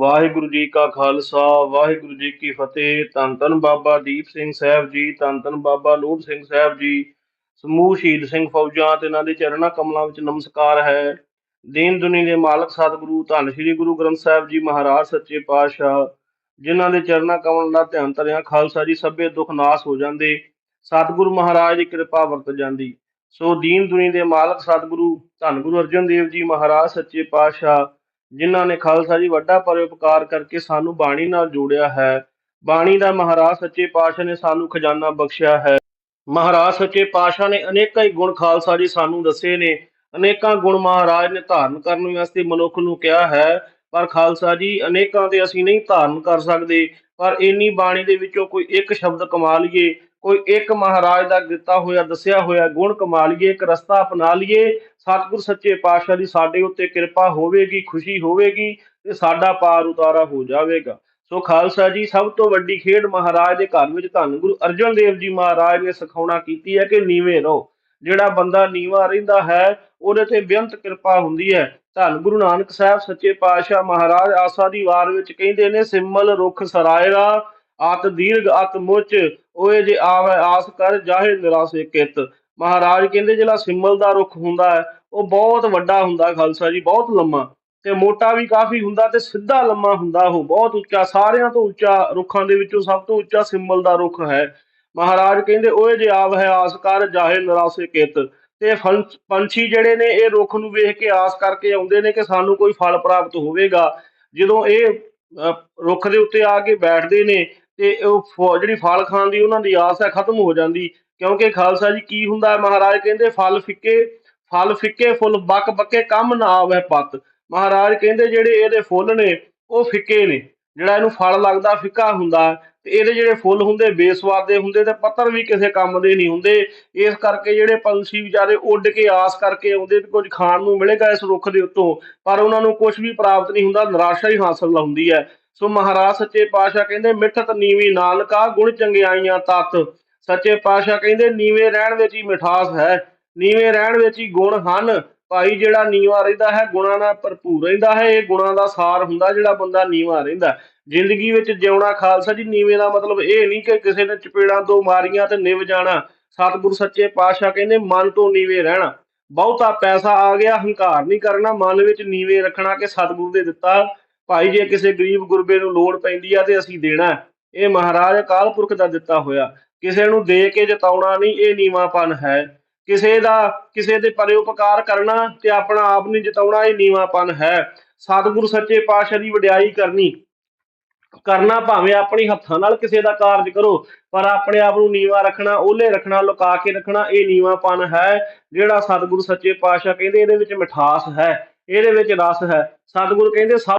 ਵਾਹਿਗੁਰੂ ਜੀ ਕਾ ਖਾਲਸਾ, ਵਾਹਿਗੁਰੂ ਜੀ ਕੀ ਫਤਿਹ। ਧੰਨ ਧੰਨ ਬਾਬਾ ਦੀਪ ਸਿੰਘ ਸਾਹਿਬ ਜੀ, ਧੰਨ ਧੰਨ ਬਾਬਾ ਨੂਰ ਸਿੰਘ ਸਾਹਿਬ ਜੀ। ਸਮੂਹ ਸ਼ਹੀਦ ਸਿੰਘ ਫੌਜਾਂ ਤੇ ਇਹਨਾਂ ਦੇ ਚਰਨਾਂ ਕਮਲਾਂ ਵਿੱਚ ਨਮਸਕਾਰ ਹੈ। ਦੀਨ ਦੁਨੀ ਦੇ ਮਾਲਕ ਸਤਿਗੁਰੂ, ਧੰਨ ਸ਼੍ਰੀ ਗੁਰੂ ਗ੍ਰੰਥ ਸਾਹਿਬ ਜੀ ਮਹਾਰਾਜ, ਸੱਚੇ ਪਾਤਸ਼ਾਹ, ਜਿਨ੍ਹਾਂ ਦੇ ਚਰਨਾਂ ਕਮਲ ਦਾ ਧਿਆਨ ਧਰਿਆ ਖਾਲਸਾ ਜੀ, ਸਭੇ ਦੁੱਖ ਨਾਸ ਹੋ ਜਾਂਦੇ। ਸਤਿਗੁਰੂ ਮਹਾਰਾਜ ਦੀ ਕਿਰਪਾ ਵਰਤ ਜਾਂਦੀ। ਸੋ ਦੀਨ ਦੁਨੀ ਦੇ ਮਾਲਕ ਸਤਿਗੁਰੂ, ਧੰਨ ਗੁਰੂ ਅਰਜਨ ਦੇਵ ਜੀ ਮਹਾਰਾਜ, ਸੱਚੇ ਪਾਤਸ਼ਾਹ ਜਿਨ੍ਹਾਂ ਨੇ ਖਾਲਸਾ ਜੀ ਵੱਡਾ ਪਰਉਪਕਾਰ ਕਰਕੇ ਸਾਨੂੰ ਬਾਣੀ ਨਾਲ ਜੋੜਿਆ ਹੈ। ਬਾਣੀ ਦਾ ਮਹਾਰਾਜ ਸੱਚੇ ਪਾਤਸ਼ਾਹ ਨੇ ਸਾਨੂੰ ਖਜ਼ਾਨਾ ਬਖਸ਼ਿਆ ਹੈ। ਮਹਾਰਾਜ ਸੱਚੇ ਪਾਤਸ਼ਾਹ ਨੇ ਅਨੇਕਾਂ ਹੀ ਗੁਣ ਖਾਲਸਾ ਜੀ ਸਾਨੂੰ ਦੱਸੇ ਨੇ। ਅਨੇਕਾਂ ਗੁਣ ਮਹਾਰਾਜ ਨੇ ਧਾਰਨ ਕਰਨ ਵਾਸਤੇ ਮਨੁੱਖ ਨੂੰ ਕਿਹਾ ਹੈ। ਪਰ ਖਾਲਸਾ ਜੀ, ਅਨੇਕਾਂ ਤੇ ਅਸੀਂ ਨਹੀਂ ਧਾਰਨ ਕਰ ਸਕਦੇ। ਪਰ ਇੰਨੀ ਬਾਣੀ ਦੇ ਵਿੱਚੋਂ ਕੋਈ ਇੱਕ ਸ਼ਬਦ ਕਮਾ ਲਈਏ, ਕੋਈ ਇੱਕ ਮਹਾਰਾਜ ਦਾ ਦਿੱਤਾ ਹੋਇਆ, ਦੱਸਿਆ ਹੋਇਆ ਗੁਣ ਕਮਾ ਲਈਏ, ਇੱਕ ਰਸਤਾ ਅਪਣਾ ਲਈਏ ਸਤਿਗੁਰ ਸੱਚੇ ਪਾਤਸ਼ਾਹ ਦੀ ਸਾਡੇ ਉੱਤੇ ਕਿਰਪਾ ਹੋਵੇਗੀ, ਖੁਸ਼ੀ ਹੋਵੇਗੀ ਤੇ ਸਾਡਾ ਪਾਰ ਉਤਾਰਾ ਹੋ ਜਾਵੇਗਾ। ਸੋ ਖਾਲਸਾ ਜੀ, ਸਭ ਤੋਂ ਵੱਡੀ ਖੇਡ ਮਹਾਰਾਜ ਦੇ ਘਰ ਵਿੱਚ ਧੰਨ ਗੁਰੂ ਅਰਜਨ ਦੇਵ ਜੀ ਮਹਾਰਾਜ ਨੇ ਸਿਖਾਉਣਾ ਕੀਤੀ ਹੈ ਕਿ ਨੀਵੇਂ ਰਹੋ। ਜਿਹੜਾ ਬੰਦਾ ਨੀਵਾ ਰਹਿੰਦਾ ਹੈ, ਉਹਦੇ ਤੇ ਬੇਅੰਤ ਕਿਰਪਾ ਹੁੰਦੀ ਹੈ। ਧੰਨ ਗੁਰੂ ਨਾਨਕ ਸਾਹਿਬ ਸੱਚੇ ਪਾਤਸ਼ਾਹ ਮਹਾਰਾਜ ਆਸਾ ਦੀ ਵਾਰ ਵਿੱਚ ਕਹਿੰਦੇ ਨੇ, ਸਿੰਮਲ ਰੁੱਖ ਸਰਾਇਰਾ ਆਤ ਦੀਰਘ ਅਤ ਮੁੱਚ, ਓਏ ਜੇ ਆਵੇ ਆਸ ਕਰ, ਜਾਹੇ ਨਿਰਾਸੇ ਕਿਤ ਮਹਾਰਾਜ ਕਹਿੰਦੇ, ਜਿਹੜਾ ਸਿੰਮਲ ਦਾ ਰੁੱਖ ਹੁੰਦਾ ਹੈ ਉਹ ਬਹੁਤ ਵੱਡਾ ਹੁੰਦਾ ਖਾਲਸਾ ਜੀ, ਬਹੁਤ ਲੰਮਾ ਤੇ ਮੋਟਾ ਵੀ ਕਾਫੀ ਹੁੰਦਾ ਤੇ ਸਿੱਧਾ ਲੰਮਾ ਹੁੰਦਾ ਉਹ, ਬਹੁਤ ਉੱਚਾ, ਸਾਰਿਆਂ ਤੋਂ ਉੱਚਾ ਰੁੱਖਾਂ ਦੇ ਵਿੱਚੋਂ ਸਭ ਤੋਂ ਉੱਚਾ ਸਿੰਬਲ ਦਾ ਰੁੱਖ ਹੈ। ਮਹਾਰਾਜ ਕਹਿੰਦੇ, ਓਏ ਜੇ ਆਵ ਹੈ ਆਸ ਕਰ, ਜਾਹੇ ਨਿਰਾਸੇ ਕਿਤ। ਤੇ ਪੰਛੀ ਜਿਹੜੇ ਨੇ, ਇਹ ਰੁੱਖ ਨੂੰ ਵੇਖ ਕੇ ਆਸ ਕਰਕੇ ਆਉਂਦੇ ਨੇ ਕਿ ਸਾਨੂੰ ਕੋਈ ਫਲ ਪ੍ਰਾਪਤ ਹੋਵੇਗਾ। ਜਦੋਂ ਇਹ ਰੁੱਖ ਦੇ ਉੱਤੇ ਆ ਕੇ ਬੈਠਦੇ ਨੇ ਤੇ ਉਹ ਫ- ਜਿਹੜੀ ਫਲ ਖਾਣ ਦੀ ਉਹਨਾਂ ਦੀ ਆਸ ਹੈ, ਖਤਮ ਹੋ ਜਾਂਦੀ। ਕਿਉਂਕਿ ਖਾਲਸਾ ਜੀ ਕੀ ਹੁੰਦਾ ਹੈ ਮਹਾਰਾਜ ਕਹਿੰਦੇ, ਫਲ ਫਿੱਕੇ ਫਲ ਫਿੱਕੇ ਫੁੱਲ, ਬੱਕ ਬੱਕੇ ਕੰਮ ਨਾ ਆਵੇ ਪੱਤ। ਮਹਾਰਾਜ ਕਹਿੰਦੇ ਜਿਹੜੇ ਇਹਦੇ ਫੁੱਲ ਨੇ, ਉਹ ਫਿੱਕੇ ਨੇ। ਜਿਹੜਾ ਇਹਨੂੰ ਫਲ ਲੱਗਦਾ ਫਿੱਕਾ ਹੁੰਦਾ, ਤੇ ਇਹਦੇ ਜਿਹੜੇ ਫੁੱਲ ਹੁੰਦੇ, ਬੇਸਵਾਦ ਦੇ ਹੁੰਦੇ, ਤੇ ਪੱਤਰ ਵੀ ਕਿਸੇ ਕੰਮ ਦੇ ਨਹੀਂ ਹੁੰਦੇ। ਇਸ ਕਰਕੇ ਜਿਹੜੇ ਪੰਛੀ ਵਿਚਾਰੇ ਉੱਡ ਕੇ ਆਸ ਕਰਕੇ ਆਉਂਦੇ ਵੀ ਕੁਝ ਖਾਣ ਨੂੰ ਮਿਲੇਗਾ ਇਸ ਰੁੱਖ ਦੇ ਉੱਤੋਂ, ਪਰ ਉਹਨਾਂ ਨੂੰ ਕੁਝ ਵੀ ਪ੍ਰਾਪਤ ਨਹੀਂ ਹੁੰਦਾ, ਨਿਰਾਸ਼ਾ ਹੀ ਹਾਸਲ ਹੁੰਦੀ ਹੈ। ਸੋ ਮਹਾਰਾਜ ਸੱਚੇ ਪਾਤਸ਼ਾਹ ਕਹਿੰਦੇ, ਮਿੱਠਤ ਨੀਵੀਂ ਨਾਨਕਾ, ਗੁਣ ਚੰਗਿਆਈਆਂ ਤਤ। ਸੱਚੇ ਪਾਤਸ਼ਾਹ ਕਹਿੰਦੇ, ਨੀਵੇਂ ਰਹਿਣ ਵਿੱਚ ਹੀ ਮਿਠਾਸ ਹੈ। ਨੀਵੇਂ ਰਹਿਣ ਵਿੱਚ ਹੀ ਗੁਣ ਹਨ। ਭਾਈ ਜਿਹੜਾ ਨੀਵਾਂ ਰਹਿੰਦਾ ਹੈ, ਗੁਣਾਂ ਨਾਲ ਭਰਪੂਰ ਰਹਿੰਦਾ ਹੈ। ਇਹ ਗੁਣਾਂ ਦਾ ਸਾਰ ਹੁੰਦਾ ਜਿਹੜਾ ਬੰਦਾ ਨੀਵਾਂ ਰਹਿੰਦਾ ਜ਼ਿੰਦਗੀ ਵਿੱਚ ਜਿਉਣਾ ਖਾਲਸਾ ਜੀ, ਨੀਵੇਂ ਦਾ ਮਤਲਬ ਇਹ ਨਹੀਂ ਕਿ ਕਿਸੇ ਨੇ ਚਪੇੜਾਂ ਤੋਂ ਮਾਰੀਆਂ ਤੇ ਨਿਵ ਜਾਣਾ। ਸਤਿਗੁਰ ਸੱਚੇ ਪਾਤਸ਼ਾਹ ਕਹਿੰਦੇ, ਮਨ ਤੋਂ ਨੀਵੇਂ ਰਹਿਣਾ। ਬਹੁਤਾ ਪੈਸਾ ਆ ਗਿਆ, ਹੰਕਾਰ ਨਹੀਂ ਕਰਨਾ। ਮਨ ਵਿੱਚ ਨੀਵੇਂ ਰੱਖਣਾ ਕਿ ਸਤਿਗੁਰ ਦੇ ਦਿੱਤਾ। ਭਾਈ ਜੇ ਕਿਸੇ ਗਰੀਬ ਗੁਰਬੇ ਨੂੰ ਲੋੜ ਪੈਂਦੀ ਆ ਤੇ ਅਸੀਂ ਦੇਣਾ ਇਹ ਮਹਾਰਾਜ ਅਕਾਲ ਪੁਰਖ ਦਾ ਦਿੱਤਾ ਹੋਇਆ। ਕਿਸੇ ਨੂੰ ਦੇ ਕੇ ਜਤਾਉਣਾ ਨਹੀਂ, ਇਹ ਨੀਵਾਂਪਨ ਹੈ। ਕਿਸੇ ਦਾ, ਕਿਸੇ ਦੇ ਪਰਉਪਕਾਰ ਕਰਨਾ ਤੇ ਆਪਣਾ ਆਪ ਨੂੰ ਜਿਤਾਉਣਾ, ਇਹ ਨੀਵਾਂਪਨ ਹੈ। ਸਤਿਗੁਰੂ ਸੱਚੇ ਪਾਤਸ਼ਾਹ ਦੀ ਵਡਿਆਈ ਕਰਨੀ। ਕਰਨਾ ਭਾਵੇਂ ਆਪਣੇ ਹੱਥਾਂ ਨਾਲ ਕਿਸੇ ਦਾ ਕਾਰਜ ਕਰੋ, ਪਰ ਆਪਣੇ ਆਪ ਨੂੰ ਨੀਵਾ ਰੱਖਣਾ ਉਹਲੇ ਰੱਖਣਾ, ਲੁਕਾ ਕੇ ਰੱਖਣਾ, ਇਹ ਨੀਵਾਂਪਨ ਹੈ। ਜਿਹੜਾ ਸਤਿਗੁਰੂ ਸੱਚੇ ਪਾਤਸ਼ਾਹ ਕਹਿੰਦੇ, ਇਹਦੇ ਵਿੱਚ ਮਿਠਾਸ ਹੈ, ਇਹਦੇ ਵਿੱਚ ਰਸ ਹੈ। ਸਤਿਗੁਰੂ ਕਹਿੰਦੇ, ਸਭ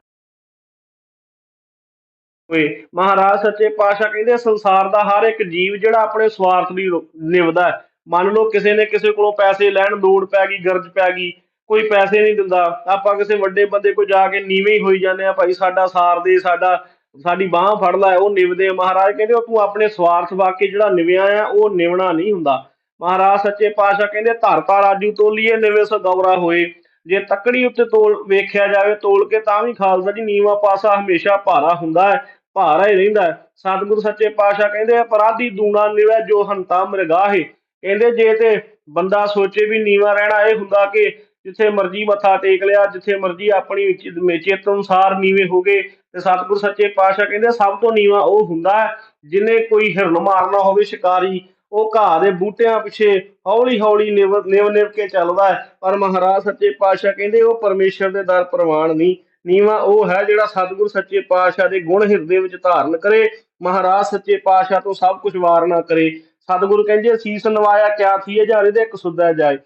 ਹੋਏ। ਮਹਾਰਾਜ ਸੱਚੇ ਪਾਤਸ਼ਾਹ ਕਹਿੰਦੇ, ਸੰਸਾਰ ਦਾ ਹਰ ਇੱਕ ਜੀਵ ਜਿਹੜਾ ਆਪਣੇ ਸਵਾਰਥ ਲਈ ਰੁ- ਨਿਭਦਾ ਹੈ। ਮੰਨ ਲਓ ਕਿਸੇ ਨੇ ਕਿਸੇ ਕੋਲੋਂ ਪੈਸੇ ਲੈਣ, ਲੋੜ ਪੈ ਗਈ, ਗਰਜ ਪੈ ਗਈ, ਕੋਈ ਪੈਸੇ ਨਹੀਂ ਦਿੰਦਾ, ਆਪਾਂ ਕਿਸੇ ਵੱਡੇ ਬੰਦੇ ਕੋਲ ਜਾ ਕੇ ਨੀਵੇਂ ਹੀ ਹੋਈ ਜਾਂਦੇ ਆ ਭਾਈ ਸਾਡਾ ਸਾਰ ਦੇ, ਸਾਡਾ, ਸਾਡੀ ਬਾਹ ਫੜ ਲੈ, ਉਹ ਨਿਭਦੇ ਮਹਾਰਾਜ ਕਹਿੰਦੇ ਉਹ ਤੂੰ ਆਪਣੇ ਸਵਾਰਥ ਵਾਕੇ ਜਿਹੜਾ ਨਿਵਿਆ ਆ, ਉਹ ਨਿਵਣਾ ਨਹੀਂ ਹੁੰਦਾ। ਮਹਾਰਾਜ ਸੱਚੇ ਪਾਤਸ਼ਾਹ ਕਹਿੰਦੇ ਧਰਤਾ ਰਾਜੂ ਤੋਲੀਏ ਨਿਵੇ ਸੋ ਗੌਰਾ ਹੋਏ। ਜੇ ਤੱਕੜੀ ਉੱਤੇ ਤੋਲ ਵੇਖਿਆ ਜਾਵੇ, ਤੋਲ ਕੇ ਤਾਂ ਵੀ ਖਾਲਸਾ ਜੀ, ਨੀਵਾ ਪਾਸਾ ਹਮੇਸ਼ਾ ਭਾਰਾ ਹੁੰਦਾ ਹੈ, ਭਾਰਾ ਹੀ ਰਹਿੰਦਾ ਹੈ। ਸਤਿਗੁਰੂ ਸੱਚੇ ਪਾਤਸ਼ਾਹ ਕਹਿੰਦੇ ਅਪਰਾਧੀ ਦੂਣਾ ਨਿਵੇ ਜੋ ਹੰਤਾ ਮਰਗਾਹੇ। ਕਹਿੰਦੇ ਜੇ ਤੇ ਬੰਦਾ ਸੋਚੇ ਵੀ ਨੀਵਾ ਰਹਿਣਾ ਇਹ ਹੁੰਦਾ ਕਿ ਜਿੱਥੇ ਮਰਜ਼ੀ ਮੱਥਾ ਟੇਕ ਲਿਆ, ਜਿੱਥੇ ਮਰਜ਼ੀ ਆਪਣੀ ਚਿੱਤ ਅਨੁਸਾਰ ਨੀਵੇਂ ਹੋ ਗਏ ਤੇ ਸਤਿਗੁਰੂ ਸੱਚੇ ਪਾਤਸ਼ਾਹ ਕਹਿੰਦੇ ਸਭ ਤੋਂ ਨੀਵਾ ਉਹ ਹੁੰਦਾ ਹੈ ਜਿਹਨੇ ਕੋਈ ਹਿਰਨ ਮਾਰਨਾ ਹੋਵੇ ਸ਼ਿਕਾਰੀ, ਉਹ ਘਾਹ ਦੇ ਬੂਟਿਆਂ ਪਿੱਛੇ ਹੌਲੀ ਹੌਲੀ ਨਿਵ ਨਿਵ ਨਿਵ ਕੇ ਚੱਲਦਾ ਹੈ। ਪਰ ਮਹਾਰਾਜ ਸੱਚੇ ਪਾਤਸ਼ਾਹ ਕਹਿੰਦੇ ਉਹ ਪਰਮੇਸ਼ਰ ਦੇ ਦਰ ਪ੍ਰਵਾਨ ਨਹੀਂ। ਨੀਵਾ ਉਹ ਹੈ ਜਿਹੜਾ ਸਤਿਗੁਰ ਸੱਚੇ ਪਾਤਸ਼ਾਹ ਦੇ ਗੁਣ ਹਿਰਦੇ ਵਿੱਚ ਧਾਰਨ ਕਰੇ। ਮਹਾਰਾਜ ਸੱਚੇ ਪਾਤਸ਼ਾਹ ਤੋਂ ਸਭ ਕੁਝ ਵਾਰਨਾ ਕਰੇ। ਸਤਿਗੁਰੂ ਕਹਿੰਦੇ ਸੀਸ ਨਵਾਇਆ ਕਿਆ ਥੀਏ ਜਾਰੇ ਦੇ ਇੱਕ ਸੁੱਧਾ ਜਾਏ।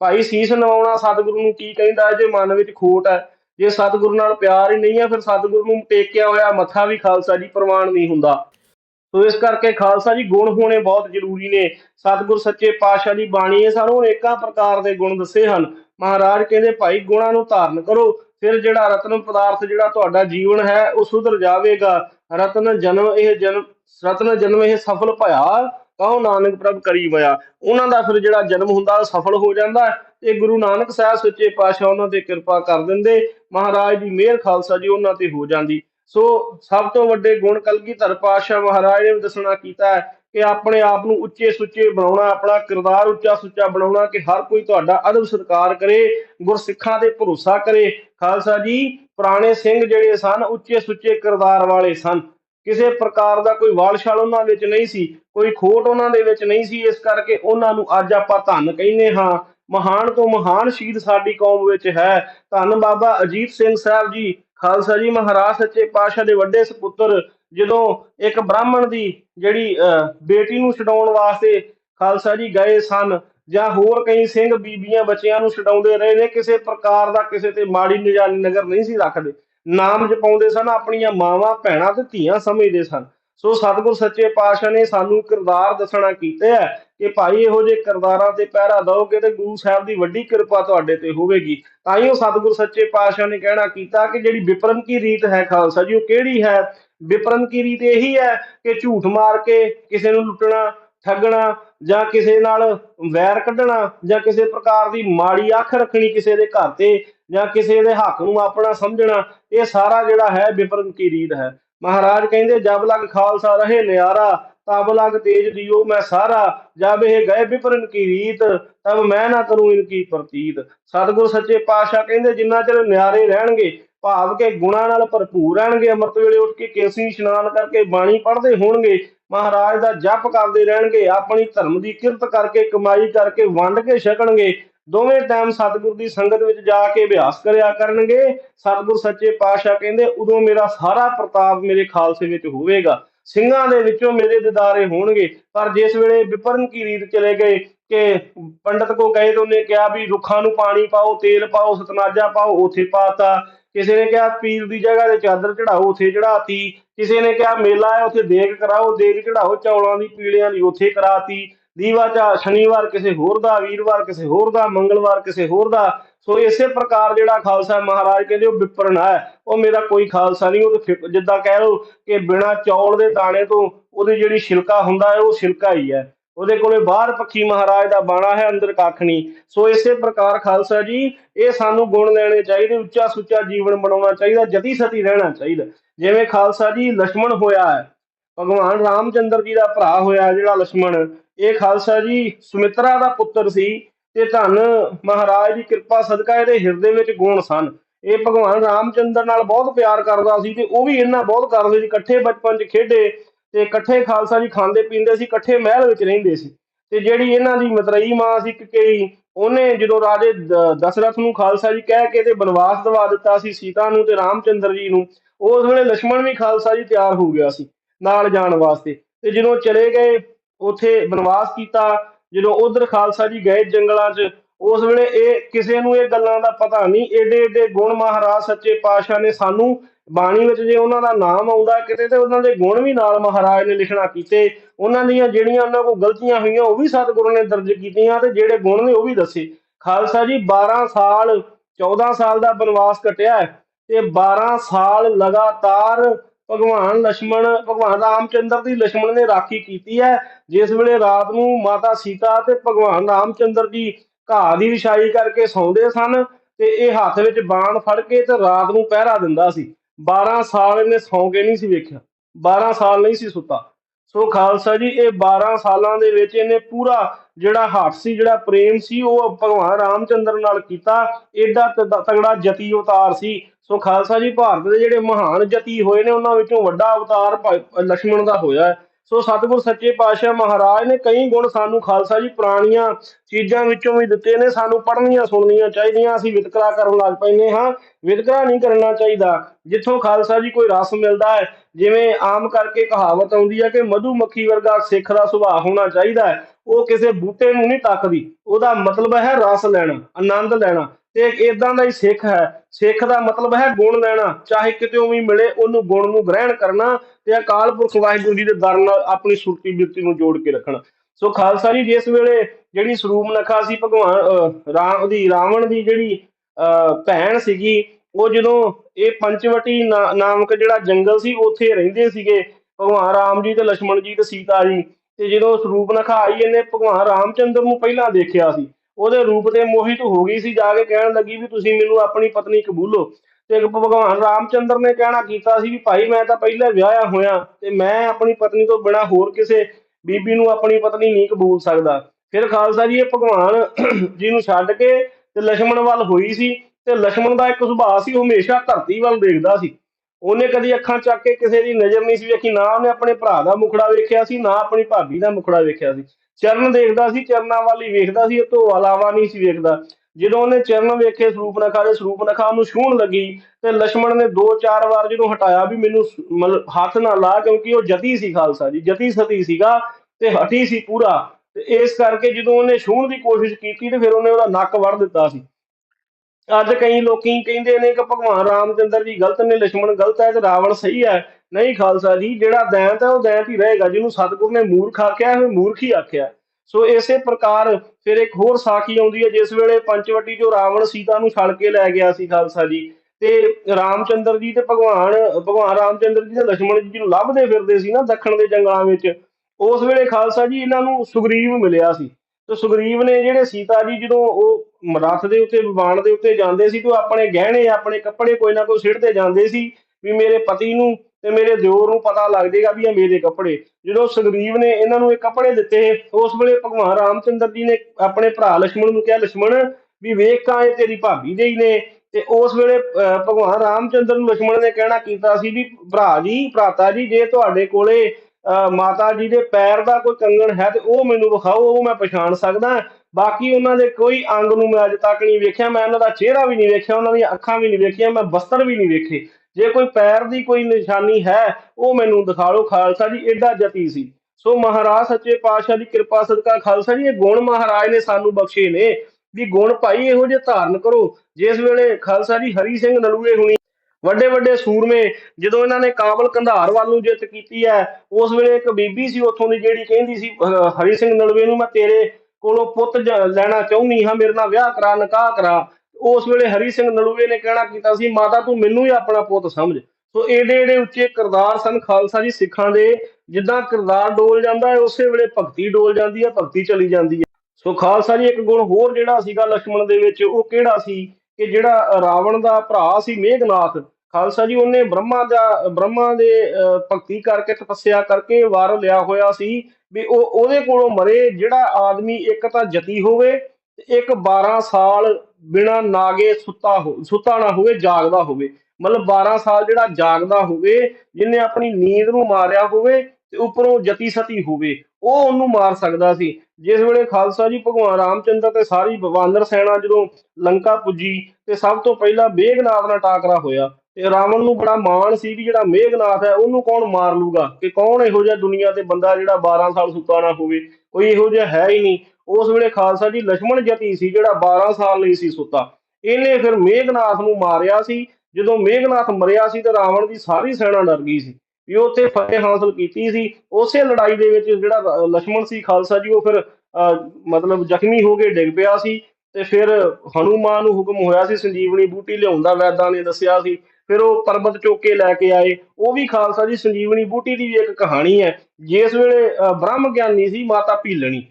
ਭਾਈ ਸੀਸ ਨਵਾਉਣਾ ਸਤਿਗੁਰੂ ਨੂੰ ਕੀ ਕਹਿੰਦਾ ਜੇ ਮਨ ਵਿੱਚ ਖੋਟ ਹੈ, ਜੇ ਸਤਿਗੁਰੂ ਨਾਲ ਪਿਆਰ ਹੀ ਨਹੀਂ ਹੈ, ਫਿਰ ਸਤਿਗੁਰੂ ਨੂੰ ਟੇਕਿਆ ਹੋਇਆ ਮੱਥਾ ਵੀ ਖਾਲਸਾ ਜੀ ਪ੍ਰਵਾਨ ਨਹੀਂ ਹੁੰਦਾ। ਸੋ ਇਸ ਕਰਕੇ ਖਾਲਸਾ ਜੀ ਗੁਣ ਹੋਣੇ ਬਹੁਤ ਜ਼ਰੂਰੀ ਨੇ। ਸਤਿਗੁਰ ਸੱਚੇ ਪਾਤਸ਼ਾਹ ਦੀ ਬਾਣੀ ਹੈ ਸਾਨੂੰ ਅਨੇਕਾਂ ਪ੍ਰਕਾਰ ਦੇ ਗੁਣ ਦੱਸੇ ਹਨ। ਮਹਾਰਾਜ ਕਹਿੰਦੇ, ਭਾਈ ਗੁਣਾਂ ਨੂੰ ਧਾਰਨ ਕਰੋ, ਫਿਰ ਜਿਹੜਾ ਰਤਨ ਪਦਾਰਥ ਜਿਹੜਾ ਤੁਹਾਡਾ ਜੀਵਨ ਹੈ, ਉਹ ਸੁਧਰ ਜਾਵੇਗਾ। ਰਤਨ ਜਨਮ ਇਹ ਜਨਮ, ਰਤਨ ਜਨਮ ਇਹ ਸਫਲ ਭਇਆ ਕਹੋ ਨਾਨਕ ਪ੍ਰਭ ਕਰੀ ਹੋਇਆ? ਉਹਨਾਂ ਦਾ ਫਿਰ ਜਿਹੜਾ ਜਨਮ ਹੁੰਦਾ ਉਹ ਸਫਲ ਹੋ ਜਾਂਦਾ ਤੇ ਗੁਰੂ ਨਾਨਕ ਸਾਹਿਬ ਸੱਚੇ ਪਾਤਸ਼ਾਹ ਉਹਨਾਂ ਤੇ ਕਿਰਪਾ ਕਰ ਦਿੰਦੇ। ਮਹਾਰਾਜ ਦੀ ਮਿਹਰ ਖਾਲਸਾ ਜੀ ਉਹਨਾਂ ਤੇ ਹੋ ਜਾਂਦੀ। ਸੋ ਸਭ ਤੋਂ ਵੱਡੇ ਗੁਣ ਕਲਗੀਧਰ ਪਾਤਸ਼ਾਹ ਮਹਾਰਾਜ ਨੇ ਦੱਸਣਾ ਕੀਤਾ ਹੈ ਕਿ ਆਪਣੇ ਆਪ ਨੂੰ ਉੱਚੇ ਸੁੱਚੇ ਬਣਾਉਣਾ, ਆਪਣਾ ਕਿਰਦਾਰ ਉੱਚਾ ਸੁੱਚਾ ਬਣਾਉਣਾ ਕਿ ਹਰ ਕੋਈ ਤੁਹਾਡਾ ਅਦਬ ਸਤਿਕਾਰ ਕਰੇ, ਗੁਰਸਿੱਖਾਂ ਤੇ ਭਰੋਸਾ ਕਰੇ। ਖਾਲਸਾ ਜੀ, ਪੁਰਾਣੇ ਸਿੰਘ ਜਿਹੜੇ ਸਨ, ਉੱਚੇ ਸੁੱਚੇ ਕਿਰਦਾਰ ਵਾਲੇ ਸਨ। ਕਿਸੇ ਪ੍ਰਕਾਰ ਦਾ ਕੋਈ ਵਾਲਸ਼ਾਲ ਉਹਨਾਂ ਵਿੱਚ ਨਹੀਂ ਸੀ ਕੋਈ ਖੋਟ ਉਹਨਾਂ ਦੇ ਵਿੱਚ ਨਹੀਂ ਸੀ ਇਸ ਕਰਕੇ ਉਹਨਾਂ ਨੂੰ ਅੱਜ ਆਪਾਂ ਧੰਨ ਕਹਿੰਦੇ ਹਾਂ। ਮਹਾਨ ਤੋਂ ਮਹਾਨ ਸ਼ਹੀਦ ਸਾਡੀ ਕੌਮ ਵਿੱਚ ਹੈ। ਧੰਨ ਬਾਬਾ ਅਜੀਤ ਸਿੰਘ ਸਾਹਿਬ ਜੀ ਖਾਲਸਾ ਜੀ ਮਹਾਰਾਜ ਸੱਚੇ ਪਾਤਸ਼ਾਹ ਦੇ ਵੱਡੇ ਸੁਪੁੱਤਰ ਜਦੋਂ ਇੱਕ ਬ੍ਰਾਹਮਣ ਦੀ ਜਿਹੜੀ ਅਹ, ਬੇਟੀ ਨੂੰ ਛਡਾਉਣ ਵਾਸਤੇ ਖਾਲਸਾ ਜੀ ਗਏ ਸਨ ਜਾਂ ਹੋਰ ਕਈ ਸਿੰਘ ਬੀਬੀਆਂ ਬੱਚਿਆਂ ਨੂੰ ਛਡਾਉਂਦੇ ਰਹੇ ਨੇ ਕਿਸੇ ਪ੍ਰਕਾਰ ਦਾ ਕਿਸੇ ਤੇ ਮਾੜੀ ਨਿਜਾ ਨਜ਼ਰ ਨਹੀਂ ਸੀ ਰੱਖਦੇ। ਨਾਮ ਜਪਾਉਂਦੇ ਸਨ, ਆਪਣੀਆਂ ਮਾਵਾਂ, ਭੈਣਾਂ ਤੇ ਧੀਆਂ ਸਮਝਦੇ ਸਨ। ਸੋ ਸਤਿਗੁਰ ਸੱਚੇ ਪਾਤਸ਼ਾਹ ਨੇ ਸਾਨੂੰ ਕਿਰਦਾਰ ਦੱਸਣਾ ਕੀਤੇ ਹੈ ਕਿ ਭਾਈ ਇਹੋ ਜਿਹੇ ਕਿਰਦਾਰਾਂ ਤੇ ਪਹਿਰਾ ਦਿਓਗੇ ਤੇ ਗੁਰੂ ਸਾਹਿਬ ਦੀ ਵੱਡੀ ਕਿਰਪਾ ਤੁਹਾਡੇ ਤੇ ਹੋਵੇਗੀ। ਤਾਂ ਹੀ ਉਹ ਸਤਿਗੁਰ ਸੱਚੇ ਪਾਤਸ਼ਾਹ ਨੇ ਕਹਿਣਾ ਕੀਤਾ ਕਿ ਜਿਹੜੀ ਵਿਪਰਮ ਕੀ ਰੀਤ ਹੈ ਖਾਲਸਾ ਜੀ, ਉਹ ਕਿਹੜੀ ਹੈ? ਵਿਪਰਨ ਕੀ ਰੀਤ ਇਹੀ ਹੈ ਕਿ ਝੂਠ ਮਾਰ ਕੇ ਕਿਸੇ ਨੂੰ ਲੁੱਟਣਾ, ਠੱਗਣਾ ਜਾਂ ਕਿਸੇ ਨਾਲ ਵੈਰ ਕੱਢਣਾ ਜਾਂ ਕਿਸੇ ਪ੍ਰਕਾਰ ਦੀ ਮਾੜੀ ਅੱਖ ਰੱਖਣੀ ਕਿਸੇ ਦੇ ਘਰ ਤੇ ਜਾਂ ਕਿਸੇ ਦੇ ਹੱਕ ਨੂੰ ਆਪਣਾ ਸਮਝਣਾ, ਇਹ ਸਾਰਾ ਜਿਹੜਾ ਹੈ ਵਿਪਰਨ ਕੀ ਰੀਤ ਹੈ। ਮਹਾਰਾਜ ਕਹਿੰਦੇ, ਜਬ ਲਗ ਖਾਲਸਾ ਰਹੇ ਨਿਆਰਾ, ਤਬ ਲਗ ਤੇਜ ਦਿਓ ਮੈਂ ਸਾਰਾ। ਜਬ ਇਹ ਗਏ ਵਿਪਰਨ ਕੀ ਰੀਤ, ਤਬ ਮੈਂ ਨਾ ਕਰੂੰ ਇਨਕੀ ਪ੍ਰਤੀਤ। ਸਤਿਗੁਰ ਸੱਚੇ ਪਾਤਸ਼ਾਹ ਕਹਿੰਦੇ, ਜਿੰਨਾ ਚਿਰ ਨਿਆਰੇ ਰਹਿਣਗੇ, ਭਾਵ ਕੇ ਗੁਣਾਂ ਨਾਲ ਭਰਪੂਰ ਰਹਿਣਗੇ, ਅੰਮ੍ਰਿਤ ਵੇਲੇ ਉੱਠ ਕੇ ਕੇਸੀ ਇਸ਼ਨਾਨ ਕਰਕੇ ਬਾਣੀ ਪੜ੍ਹਦੇ ਹੋਣਗੇ, ਮਹਾਰਾਜ ਦਾ ਜਪ ਕਰਦੇ ਰਹਿਣਗੇ, ਆਪਣੀ ਧਰਮ ਦੀ ਕਿਰਤ ਕਰਕੇ, ਕਮਾਈ ਕਰਕੇ ਵੰਡ ਕੇ ਛਕਣਗੇ ਦੋਵੇਂ ਟਾਈਮ ਸਤਿਗੁਰ ਦੀ ਸੰਗਤ ਵਿੱਚ ਜਾ ਕੇ ਅਭਿਆਸ ਕਰਿਆ ਕਰਨਗੇ। ਸਤਿਗੁਰ ਸੱਚੇ ਪਾਤਸ਼ਾਹ ਕਹਿੰਦੇ, ਉਦੋਂ ਮੇਰਾ ਸਾਰਾ ਪ੍ਰਤਾਪ ਮੇਰੇ ਖਾਲਸੇ ਵਿੱਚ ਹੋਵੇਗਾ। ਸਿੰਘਾਂ ਦੇ ਵਿੱਚੋਂ ਮੇਰੇ ਦਿਦਾਰੇ ਹੋਣਗੇ। ਪਰ ਜਿਸ ਵੇਲੇ ਵਿਪਰਨ ਕੀ ਰੀਤ ਚਲੇ ਗਏ ਕਿ ਪੰਡਤ ਕੋ ਗਏ ਤਾਂ ਉਹਨੇ ਕਿਹਾ ਵੀ ਰੁੱਖਾਂ ਨੂੰ ਪਾਣੀ ਪਾਓ, ਤੇਲ ਪਾਓ, ਸਤਨਾਜਾ ਪਾਓ, ਉਥੇ ਪਾਤਾ। ਕਿਸੇ ਨੇ ਕਿਹਾ ਪੀਰ ਦੀ ਜਗ੍ਹਾ ਤੇ ਚਾਦਰ ਚੜਾਓ ਉਥੇ ਚੜਾਤੀ ਕਿਸੇ ਨੇ ਕਿਹਾ ਮੇਲਾ ਹੈ, ਉਥੇ ਦੇਗ ਕਰਾਓ, ਦੇਗ ਚੜਾਓ ਚੌਲਾਂ ਦੀ ਪੀੜਿਆਂ ਦੀ ਉਥੇ ਕਰਾਤੀ। ਦੀਵਾ ਦੀਵਾਚਾ ਸ਼ਨੀਵਾਰ ਕਿਸੇ ਹੋਰ ਦਾ, ਵੀਰਵਾਰ ਕਿਸੇ ਹੋਰ ਦਾ, ਮੰਗਲਵਾਰ ਕਿਸੇ ਹੋਰ ਦਾ, ਸੋ ਇਸੇ ਪ੍ਰਕਾਰ ਜਿਹੜਾ ਖਾਲਸਾ ਮਹਾਰਾਜ ਕਹਿੰਦੇ ਉਹ ਵਿਪਰਨਾ ਹੈ, ਉਹ ਮੇਰਾ ਕੋਈ ਖਾਲਸਾ ਨਹੀਂ, ਉਹ ਜਿੱਦਾਂ ਕਹਿ ਲਓ ਕਿ ਬਿਨਾ ਚੌਲ ਦੇ ਦਾਣੇ ਤੋਂ ਉਹਦੀ ਜਿਹੜੀ ਛਿਲਕਾ ਹੁੰਦਾ ਹੈ, ਉਹ ਛਿਲਕਾ ਹੀ ਹੈ। ਉਹਦੇ ਕੋਲੇ ਬਾਹਰ ਪੱਖੀ ਮਹਾਰਾਜ ਦਾ ਬਾਣਾ ਹੈ, ਅੰਦਰ ਕੱਖ ਨਹੀਂ। ਸੋ ਇਸੇ ਪ੍ਰਕਾਰ ਖਾਲਸਾ ਜੀ, ਇਹ ਸਾਨੂੰ ਗੁਣ ਲੈਣੇ ਚਾਹੀਦੇ, ਉੱਚਾ ਸੁੱਚਾ ਜੀਵਨ ਬਣਾਉਣਾ ਚਾਹੀਦਾ ਜਦੀ ਸਤੀ ਰਹਿਣਾ ਚਾਹੀਦਾ। ਜਿਵੇਂ ਖਾਲਸਾ ਜੀ ਲక్ష్మణ ਹੋਇਆ ਹੈ, ਭਗਵਾਨ ਰਾਮਚੰਦਰ ਜੀ ਦਾ ਭਰਾ ਹੋਇਆ ਜਿਹੜਾ ਲక్ష్మణ ਇਹ ਖਾਲਸਾ ਜੀ, ਸੁਮਿਤਰਾ ਦਾ ਪੁੱਤਰ ਸੀ ਤੇ ਧੰਨ ਮਹਾਰਾਜ ਦੀ ਕਿਰਪਾ ਸਦਕਾ ਇਹਦੇ ਹਿਰਦੇ ਵਿੱਚ ਗੁਣ ਸਨ। ਇਹ ਭਗਵਾਨ ਰਾਮਚੰਦਰ ਨਾਲ ਬਹੁਤ ਪਿਆਰ ਕਰਦਾ ਸੀ ਤੇ ਉਹ ਵੀ ਇਹਨਾਂ ਬਹੁਤ ਕਰਦੇ ਸੀ, ਇਕੱਠੇ ਬਚਪਨ 'ਚ ਖੇਡੇ ਤੇ ਇਕੱਠੇ ਖਾਲਸਾ ਜੀ ਖਾਂਦੇ ਪੀਂਦੇ ਸੀ, ਇਕੱਠੇ ਮਹਿਲ ਵਿੱਚ ਰਹਿੰਦੇ ਸੀ। ਤੇ ਜਿਹੜੀ ਇਹਨਾਂ ਦੀ ਮਤਰਈ ਮਾਂ ਸੀ ਕਈ, ਉਹਨੇ ਜਦੋਂ ਰਾਜੇ ਦਸ਼ਰਥ ਨੂੰ ਖਾਲਸਾ ਜੀ ਕਹਿ ਕੇ ਤੇ ਬਨਵਾਸ ਦਵਾ ਦਿੱਤਾ ਸੀ ਸੀਤਾ ਨੂੰ ਤੇ ਰਾਮਚੰਦਰ ਜੀ ਨੂੰ, ਉਸ ਵੇਲੇ ਲక్ష్మణ ਵੀ ਖਾਲਸਾ ਜੀ ਤਿਆਰ ਹੋ ਗਿਆ ਸੀ, ਨਾਲ ਜਾਣ ਵਾਸਤੇ। ਤੇ ਜਦੋਂ ਚਲੇ ਗਏ ਉਥੇ ਬਨਵਾਸ ਕੀਤਾ, ਜਦੋਂ ਉਧਰ ਖਾਲਸਾ ਜੀ ਗਏ ਜੰਗਲਾਂ 'ਚ, ਉਸ ਵੇਲੇ ਇਹ ਕਿਸੇ ਨੂੰ ਇਹ ਗੱਲਾਂ ਦਾ ਪਤਾ ਨਹੀਂ ਏਡੇ ਏਡੇ ਗੁਣ ਮਹਾਰਾਜ ਸੱਚੇ ਪਾਤਸ਼ਾਹ ਨੇ ਸਾਨੂੰ ਬਾਣੀ ਵਿੱਚ ਜੇ ਉਹਨਾਂ ਦਾ ਨਾਮ ਆਉਂਦਾ, ਕਿਤੇ ਤੇ ਉਹਨਾਂ ਦੇ ਗੁਣ ਵੀ ਨਾਲ ਮਹਾਰਾਜ ਨੇ ਲਿਖਣਾ ਕੀਤੇ। ਉਹਨਾਂ ਦੀਆਂ ਜਿਹੜੀਆਂ ਉਹਨਾਂ ਕੋਲ ਗਲਤੀਆਂ ਹੋਈਆਂ, ਉਹ ਵੀ ਸਤਿਗੁਰੂ ਨੇ ਦਰਜ ਕੀਤੀਆਂ ਤੇ ਜਿਹੜੇ ਗੁਣ ਨੇ ਉਹ ਵੀ ਦੱਸੇ। ਖਾਲਸਾ ਜੀ 12 ਸਾਲ 14 ਸਾਲ ਦਾ ਬਨਵਾਸ ਕੱਟਿਆ ਤੇ 12 ਸਾਲ ਲਗਾਤਾਰ ਭਗਵਾਨ ਲక్ష్మణ ਭਗਵਾਨ ਰਾਮਚੰਦਰ ਦੀ ਲక్ష్మణ ਨੇ ਰਾਖੀ ਕੀਤੀ ਹੈ। ਜਿਸ ਵੇਲੇ ਰਾਤ ਨੂੰ ਮਾਤਾ ਸੀਤਾ ਤੇ ਭਗਵਾਨ ਰਾਮਚੰਦਰ ਜੀ ਘਾਹ ਦੀ ਵਿਛਾਈ ਕਰਕੇ ਸੌਂਦੇ ਸਨ ਤੇ ਇਹ ਹੱਥ ਵਿੱਚ ਬਾਣ ਫੜ ਕੇ ਤੇ ਰਾਤ ਨੂੰ ਪਹਿਰਾ ਦਿੰਦਾ ਸੀ। 12 ਸਾਲ ਇਹਨੇ ਸੌਂ ਕੇ ਨਹੀਂ ਸੀ ਵੇਖਿਆ। 12 ਸਾਲ ਨਹੀਂ ਸੀ ਸੁੱਤਾ। ਸੋ ਖਾਲਸਾ ਜੀ, ਇਹ 12 ਸਾਲਾਂ ਦੇ ਵਿੱਚ ਇਹਨੇ ਪੂਰਾ ਜਿਹੜਾ ਹੱਥ ਸੀ, ਜਿਹੜਾ ਪ੍ਰੇਮ ਸੀ, ਉਹ ਭਗਵਾਨ ਰਾਮਚੰਦਰ ਨਾਲ ਕੀਤਾ। ਐਡਾ ਤਗੜਾ ਜਤੀ ਉਤਾਰ ਸੀ। ਸੋ ਖਾਲਸਾ ਜੀ, ਭਾਰਤ ਦੇ ਜਿਹੜੇ ਮਹਾਨ ਜਤੀ ਹੋਏ ਨੇ, ਉਹਨਾਂ ਵਿੱਚੋਂ ਵੱਡਾ ਅਵਤਾਰ ਲక్ష్ਮਣ ਦਾ ਹੋਇਆ ਸੋ ਸਤਿਗੁਰ ਸੱਚੇ ਪਾਤਸ਼ਾਹ ਮਹਾਰਾਜ ਨੇ ਕਈ ਗੁਣ ਸਾਨੂੰ ਖਾਲਸਾ ਜੀ, ਪੁਰਾਣੀਆਂ ਚੀਜ਼ਾਂ ਵਿੱਚੋਂ ਵੀ ਦਿੱਤੇ ਨੇ, ਸਾਨੂੰ ਪੜ੍ਹਨੀਆਂ, ਸੁਣਨੀਆਂ ਚਾਹੀਦੀਆਂ, ਅਸੀਂ ਵਿਤਕਰਾ ਕਰਨ ਲੱਗ ਪੈਨੇ ਹਾਂ। ਵਿਤਕਰਾ ਨਹੀਂ ਕਰਨਾ ਚਾਹੀਦਾ। ਜਿੱਥੋਂ ਖਾਲਸਾ ਜੀ ਕੋਈ ਰਸ ਮਿਲਦਾ ਹੈ, ਜਿਵੇਂ ਆਮ ਕਰਕੇ ਕਹਾਵਤ ਆਉਂਦੀ ਹੈ ਕਿ ਮਧੂ ਮੱਖੀ ਵਰਗਾ ਸਿੱਖ ਦਾ ਸੁਭਾਅ ਹੋਣਾ ਚਾਹੀਦਾ ਹੈ। ਉਹ ਕਿਸੇ ਬੂਟੇ ਨੂੰ ਨਹੀਂ ਤੱਕਦੀ ਉਹਦਾ ਮਤਲਬ ਹੈ ਰਸ ਲੈਣਾ, ਆਨੰਦ ਲੈਣਾ। ਤੇ ਇਦਾਂ ਦਾ ਹੀ ਸਿੱਖ ਹੈ। ਸਿੱਖ ਦਾ ਮਤਲਬ ਹੈ ਗੁਣ ਲੈਣਾ। ਚਾਹੇ ਕਿਤੇ ਵੀ ਮਿਲੇ, ਉਹਨੂੰ ਗੁਣ ਨੂੰ ਗ੍ਰਹਿਣ ਕਰਨਾ ਤੇ ਅਕਾਲ ਪੁਰਖ ਵਾਹਿਗੁਰੂ ਜੀ ਦੇ ਦਰ ਨਾਲ ਆਪਣੀ ਸੁਰਤੀ ਬਿਰਤੀ ਨੂੰ ਜੋੜ ਕੇ ਰੱਖਣਾ। ਸੋ ਖਾਲਸਾ ਜੀ, ਜਿਸ ਵੇਲੇ ਜਿਹੜੀ ਸਰੂਪ ਨਖਾ ਸੀ ਭਗਵਾਨ ਰਾਮ ਦੀ, ਰਾਵਣ ਦੀ ਜਿਹੜੀ ਭੈਣ ਸੀਗੀ, ਉਹ ਜਦੋਂ ਇਹ ਪੰਚਵਟੀ ਨਾਮਕ ਜਿਹੜਾ ਜੰਗਲ ਸੀ, ਉੱਥੇ ਰਹਿੰਦੇ ਸੀਗੇ ਭਗਵਾਨ ਰਾਮ ਜੀ ਤੇ ਲక్ష్మణ ਜੀ ਤੇ ਸੀਤਾ ਜੀ। ਤੇ ਜਦੋਂ ਸਰੂਪ ਨਖਾ ਆਈ, ਇਹਨੇ ਭਗਵਾਨ ਰਾਮਚੰਦਰ ਨੂੰ ਪਹਿਲਾਂ ਦੇਖਿਆ ਸੀ। ਉਹਦੇ ਰੂਪ ਤੇ ਮੋਹਿਤ ਹੋ ਗਈ ਸੀ, ਜਾ ਕੇ ਕਹਿਣ ਲੱਗੀ ਵੀ ਤੁਸੀਂ ਮੈਨੂੰ ਆਪਣੀ ਪਤਨੀ ਕਬੂਲੋ। ਤੇ ਭਗਵਾਨ ਰਾਮਚੰਦਰ ਨੇ ਕਹਿਣਾ ਕੀਤਾ ਸੀ ਵੀ ਭਾਈ ਮੈਂ ਤਾਂ ਪਹਿਲਾਂ ਵਿਆਹਿਆ ਹੋਇਆ, ਤੇ ਮੈਂ ਆਪਣੀ ਪਤਨੀ ਤੋਂ ਬਿਨਾ ਹੋਰ ਕਿਸੇ ਬੀਬੀ ਨੂੰ ਆਪਣੀ ਪਤਨੀ ਨਹੀਂ ਕਬੂਲ ਸਕਦਾ। ਫਿਰ ਖਾਲਸਾ ਜੀ, ਇਹ ਭਗਵਾਨ ਜੀ ਨੂੰ ਛੱਡ ਕੇ ਤੇ ਲక్ష్మణ ਵੱਲ ਹੋਈ ਸੀ, ਤੇ ਲక్ష్మణ ਦਾ ਇੱਕ ਸੁਭਾਅ ਸੀ, ਉਹ ਹਮੇਸ਼ਾ ਧਰਤੀ ਵੱਲ ਦੇਖਦਾ ਸੀ। ਉਹਨੇ ਕਦੀ ਅੱਖਾਂ ਚੱਕ ਕੇ ਕਿਸੇ ਦੀ ਨਜ਼ਰ ਨਹੀਂ ਸੀ ਵੇਖੀ, ਨਾ ਉਹਨੇ ਆਪਣੇ ਭਰਾ ਦਾ ਮੁਖੜਾ ਵੇਖਿਆ ਸੀ, ਨਾ ਆਪਣੀ ਭਾਬੀ ਦਾ ਮੁਖੜਾ ਵੇਖਿਆ ਸੀ। ਚਰਨ ਦੇਖਦਾ ਸੀ, ਚਰਨਾਂ ਵਾਲੀ ਵੇਖਦਾ ਸੀ ਤੋਂ ਇਲਾਵਾ ਨਹੀਂ ਸੀ ਵੇਖਦਾ। ਜਦੋਂ ਉਹਨੇ ਚਰਨ ਵੇਖੇ ਸਰੂਪਨਖਾ ਦੇ ਸਰੂਪਨਖਾ ਨੂੰ ਛੂਣ ਲੱਗੀ, ਤੇ ਲక్ష్మణ ਨੇ ਦੋ ਚਾਰ ਵਾਰ ਜਿਹਨੂੰ ਹਟਾਇਆ ਵੀ ਮੈਨੂੰ ਮਤਲਬ ਹੱਥ ਨਾ ਲਾ, ਕਿਉਂਕਿ ਉਹ ਜਤੀ ਸੀ ਖਾਲਸਾ ਜੀ, ਜਤੀ ਸਤੀ ਸੀਗਾ ਤੇ ਹਟੀ ਸੀ ਪੂਰਾ। ਤੇ ਇਸ ਕਰਕੇ ਜਦੋਂ ਉਹਨੇ ਛੂਣ ਦੀ ਕੋਸ਼ਿਸ਼ ਕੀਤੀ, ਤੇ ਫਿਰ ਉਹਨੇ ਉਹਦਾ ਨੱਕ ਵੜ ਦਿੱਤਾ ਸੀ। ਅੱਜ ਕਈ ਲੋਕੀ ਕਹਿੰਦੇ ਨੇ ਕਿ ਭਗਵਾਨ ਰਾਮਚੰਦਰ ਜੀ ਗਲਤ ਨੇ ਲక్ష్మణ ਗਲਤ ਹੈ ਤੇ ਰਾਵਣ ਸਹੀ ਹੈ। ਨਹੀਂ ਖਾਲਸਾ ਜੀ, ਜਿਹੜਾ ਦੈਂਤ ਹੈ ਉਹ ਦੈਂਤ ਹੀ ਰਹੇਗਾ, ਜਿਹਨੂੰ ਸਤਿਗੁਰ ਨੇ ਮੂਰਖ ਆਖਿਆ ਹੈ ਮੂਰਖ ਹੀ ਆਖਿਆ। ਸੋ ਇਸੇ ਪ੍ਰਕਾਰ ਫਿਰ ਇੱਕ ਹੋਰ ਸਾਖੀ ਆਉਂਦੀ ਹੈ, ਜਿਸ ਵੇਲੇ ਪੰਚਵਟੀ ਜੋ ਰਾਵਣ ਸੀਤਾ ਨੂੰ ਛਲ ਕੇ ਲੈ ਗਿਆ ਸੀ ਖਾਲਸਾ ਜੀ। ਤੇ ਰਾਮਚੰਦਰ ਜੀ ਤੇ ਭਗਵਾਨ ਭਗਵਾਨ ਰਾਮਚੰਦਰ ਜੀ ਤੇ ਲక్ష్మణ ਜੀ ਨੂੰ ਲੱਭਦੇ ਫਿਰਦੇ ਸੀ ਨਾ, ਦੱਖਣ ਦੇ ਜੰਗਲਾਂ ਵਿੱਚ। ਉਸ ਵੇਲੇ ਖਾਲਸਾ ਜੀ ਇਹਨਾਂ ਨੂੰ ਸੁਗਰੀਵ ਮਿਲਿਆ ਸੀ। ਤੇ ਸੁਗਰੀਵ ਨੇ ਜਿਹੜੇ ਸੀਤਾ ਜੀ ਜਦੋਂ ਉਹ ਰਥ ਦੇ ਉੱਤੇ ਵਿਮਾਨ ਦੇ ਉੱਤੇ ਜਾਂਦੇ ਸੀ, ਤੇ ਆਪਣੇ ਗਹਿਣੇ, ਆਪਣੇ ਕੱਪੜੇ ਕੋਈ ਨਾ ਕੋਈ ਸਿੱਟਦੇ ਜਾਂਦੇ ਸੀ ਵੀ ਮੇਰੇ ਪਤੀ ਨੂੰ ਤੇ ਮੇਰੇ ਦਿਓਰ ਨੂੰ ਪਤਾ ਲੱਗ ਜਾਏਗਾ ਵੀ ਇਹ ਮੇਰੇ ਕੱਪੜੇ। ਜਦੋਂ ਸੁਗਰੀਵ ਨੇ ਇਹਨਾਂ ਨੂੰ ਇਹ ਕੱਪੜੇ ਦਿੱਤੇ, ਉਸ ਵੇਲੇ ਭਗਵਾਨ ਰਾਮਚੰਦਰ ਜੀ ਨੇ ਆਪਣੇ ਭਰਾ ਲక్ష్మణ ਨੂੰ ਕਿਹਾ ਲక్ష్మణ ਵੀ ਵੇਖ ਕਾ ਇਹ ਤੇਰੀ ਭਾਬੀ ਦੇ ਹੀ ਨੇ। ਤੇ ਉਸ ਵੇਲੇ ਭਗਵਾਨ ਰਾਮਚੰਦਰ ਨੂੰ ਲక్ష్మణ ਨੇ ਕਹਿਣਾ ਕੀਤਾ ਸੀ ਵੀ, ਭਰਾ ਜੀ, ਭਰਾਤਾ ਜੀ, ਜੇ ਤੁਹਾਡੇ ਕੋਲੇ ਮਾਤਾ ਜੀ ਦੇ ਪੈਰ ਦਾ ਕੋਈ ਕੰਗਣ ਹੈ ਤੇ ਉਹ ਮੈਨੂੰ ਵਿਖਾਓ, ਉਹ ਮੈਂ ਪਛਾਣ ਸਕਦਾ ਬਾਕੀ ਉਹਨਾਂ ਦੇ ਕੋਈ ਅੰਗ ਨੂੰ ਮੈਂ ਅਜੇ ਤੱਕ ਨਹੀਂ ਵੇਖਿਆ, ਮੈਂ ਉਹਨਾਂ ਦਾ ਚਿਹਰਾ ਵੀ ਨਹੀਂ ਵੇਖਿਆ, ਉਹਨਾਂ ਦੀਆਂ ਅੱਖਾਂ ਵੀ ਨਹੀਂ ਵੇਖੀਆਂ, ਮੈਂ ਬਸਤਰ ਵੀ ਨਹੀਂ ਵੇਖੇ। ਜੇ ਕੋਈ ਪੈਰ ਦੀ ਕੋਈ ਨਿਸ਼ਾਨੀ ਹੈ, ਉਹ ਮੈਨੂੰ ਦਿਖਾ ਲਓ, ਖਾਲਸਾ ਜੀ ਐਡਾ ਜਤੀ ਸੀ। ਸੋ ਮਹਾਰਾਜ, ਸੱਚੇ ਪਾਤਸ਼ਾਹ ਦੀ ਕਿਰਪਾ, ਸਦਕਾ, ਖਾਲਸਾ ਜੀ, ਇਹ ਗੁਣ ਮਹਾਰਾਜ ਨੇ ਸਾਨੂੰ ਬਖਸ਼ੇ ਨੇ। ਵੀ ਗੁਣ ਭਾਈ ਇਹੋ ਜਿਹੇ ਧਾਰਨ ਕਰੋ। ਜਿਸ ਵੇਲੇ ਖਾਲਸਾ ਜੀ ਹਰੀ ਸਿੰਘ ਨਲੂਏ ਹੁਣੀ ਵੱਡੇ ਵੱਡੇ ਸੂਰਮੇ, ਜਦੋਂ ਇਹਨਾਂ ਨੇ ਕਾਬਲ ਕੰਧਾਰ ਵੱਲ ਨੂੰ ਜਿੱਤ ਕੀਤੀ ਹੈ, ਉਸ ਵੇਲੇ ਇੱਕ ਬੀਬੀ ਸੀ ਉੱਥੋਂ ਦੀ ਜਿਹੜੀ ਕਹਿੰਦੀ ਸੀ ਹਰੀ ਸਿੰਘ ਨਲਵੇ ਨੂੰ, ਮੈਂ ਤੇਰੇ ਕੋਲੋਂ ਪੁੱਤ ਲੈਣਾ ਚਾਹੁੰਨੀ ਹਾਂ, ਮੇਰੇ ਨਾਲ ਵਿਆਹ ਕਰਾ, ਨਿਕਾਹ ਕਰਾ। ਉਸ ਵੇਲੇ ਹਰੀ ਸਿੰਘ ਨਲੂਏ ਨੇ ਕਹਿਣਾ ਕੀਤਾ ਸੀ, ਮਾਤਾ, ਤੂੰ ਮੈਨੂੰ ਹੀ ਆਪਣਾ ਪੁੱਤ ਸਮਝ। ਸੋ ਇਹਦੇ ਜਿਹੜੇ ਉੱਚੇ ਕਰਦਾਰ ਸਨ ਖਾਲਸਾ ਜੀ ਸਿੱਖਾਂ ਦੇ, ਜਿੱਦਾਂ ਕਰਦਾਰ ਡੋਲ ਜਾਂਦਾ ਹੈ, ਉਸੇ ਵੇਲੇ ਭਗਤੀ ਡੋਲ ਜਾਂਦੀ ਹੈ, ਭਗਤੀ ਚਲੀ ਜਾਂਦੀ ਹੈ। ਸੋ ਖਾਲਸਾ ਜੀ ਇੱਕ ਗੁਣ ਹੋਰ ਜਿਹੜਾ ਸੀਗਾ ਲక్ష్మణ ਦੇ ਵਿੱਚ, ਉਹ ਕਿਹੜਾ ਸੀ? ਕਿ ਜਿਹੜਾ ਰਾਵਣ ਦਾ ਭਰਾ ਸੀ ਮੇਘਨਾਥ ਖਾਲਸਾ ਜੀ ਉਹਨੇ ਬ੍ਰਹਮਾ ਦਾ ਬ੍ਰਹਮਾ ਦੇ ਅਹ, ਭਗਤੀ ਕਰਕੇ ਤਪੱਸਿਆ ਕਰਕੇ ਵਾਰ ਲਿਆ ਹੋਇਆ ਸੀ ਵੀ ਉਹ ਉਹਦੇ ਕੋਲੋਂ ਮਰੇ। ਜਿਹੜਾ ਆਦਮੀ ਇੱਕ ਤਾਂ ਜਤੀ ਹੋਵੇ ਤੇ ਇੱਕ 12 ਸਾਲ ਬਿਨਾ ਨਾਗੇ ਸੁੱਤਾ ਹੋ ਸੁੱਤਾ ਨਾ ਹੋਵੇ ਜਾਗਦਾ ਹੋਵੇ। ਮਤਲਬ 12 ਸਾਲ ਜਿਹੜਾ ਜਾਗਦਾ ਹੋਵੇ ਜਿਹਨੇ ਆਪਣੀ ਨੀਂਦ ਨੂੰ ਮਾਰਿਆ ਹੋਵੇ ਤੇ ਉੱਪਰੋਂ ਜਤੀ ਸਤੀ ਹੋਵੇ ਉਹ ਉਹਨੂੰ ਮਾਰ ਸਕਦਾ ਸੀ। ਜਿਸ ਵੇਲੇ ਖਾਲਸਾ ਜੀ ਭਗਵਾਨ ਰਾਮਚੰਦਰ ਤੇ ਸਾਰੀ ਬਵਾਨਰ ਸੈਨਾ ਜਦੋਂ ਲੰਕਾ ਪੁੱਜੀ ਤੇ ਸਭ ਤੋਂ ਪਹਿਲਾਂ ਮੇਘਨਾਥ ਨਾਲ ਟਾਕਰਾ ਹੋਇਆ। ਤੇ ਰਾਵਣ ਨੂੰ ਬੜਾ ਮਾਣ ਸੀ ਵੀ ਜਿਹੜਾ ਮੇਘਨਾਥ ਹੈ, ਉਹਨੂੰ ਕੌਣ ਮਾਰ ਲੂਗਾ ਕਿ ਕੌਣ ਇਹੋ ਜਿਹਾ ਦੁਨੀਆ ਤੇ ਬੰਦਾ ਜਿਹੜਾ 12 ਸਾਲ ਸੁੱਤਾ ਨਾ ਹੋਵੇ? ਕੋਈ ਇਹੋ ਜਿਹਾ ਹੈ ਹੀ ਨਹੀਂ। ਉਸ ਵੇਲੇ ਖਾਲਸਾ ਜੀ ਲక్ష్మణ ਜਤੀ ਸੀ, ਜਿਹੜਾ 12 ਸਾਲ ਨਹੀਂ ਸੀ ਸੁੱਤਾ। ਇਹਨੇ ਫਿਰ ਮੇਘਨਾਥ ਨੂੰ ਮਾਰਿਆ ਸੀ। ਜਦੋਂ ਮੇਘਨਾਥ ਮਰਿਆ ਸੀ, ਤਾਂ ਰਾਵਣ ਦੀ ਸਾਰੀ ਸੈਨਾ ਡਰ ਗਈ ਸੀ ਵੀ ਉੱਥੇ ਫਤਿਹ ਹਾਸਲ ਕੀਤੀ ਸੀ। ਉਸੇ ਲੜਾਈ ਦੇ ਵਿੱਚ ਜਿਹੜਾ ਲక్ష్మణ ਸੀ ਖਾਲਸਾ ਜੀ, ਉਹ ਫਿਰ ਮਤਲਬ ਜ਼ਖਮੀ ਹੋ ਕੇ ਡਿੱਗ ਪਿਆ ਸੀ। ਤੇ ਫਿਰ ਹਨੂਮਾਨ ਨੂੰ ਹੁਕਮ ਹੋਇਆ ਸੀ, ਸੰਜੀਵਨੀ ਬੂਟੀ ਲਿਆਉਂਦਾ ਵੈਦਾਂ ਨੇ ਦੱਸਿਆ ਸੀ। ਫਿਰ ਉਹ ਪਰਬਤ ਚੁੱਕ ਕੇ ਲੈ ਕੇ ਆਏ। ਉਹ ਵੀ ਖਾਲਸਾ ਜੀ, ਸੰਜੀਵਨੀ ਬੂਟੀ ਦੀ ਵੀ ਇੱਕ ਕਹਾਣੀ ਹੈ। ਜਿਸ ਵੇਲੇ ਬ੍ਰਹਮ ਗਿਆਨੀ ਸੀ, ਮਾਤਾ ਭੀਲਣੀ।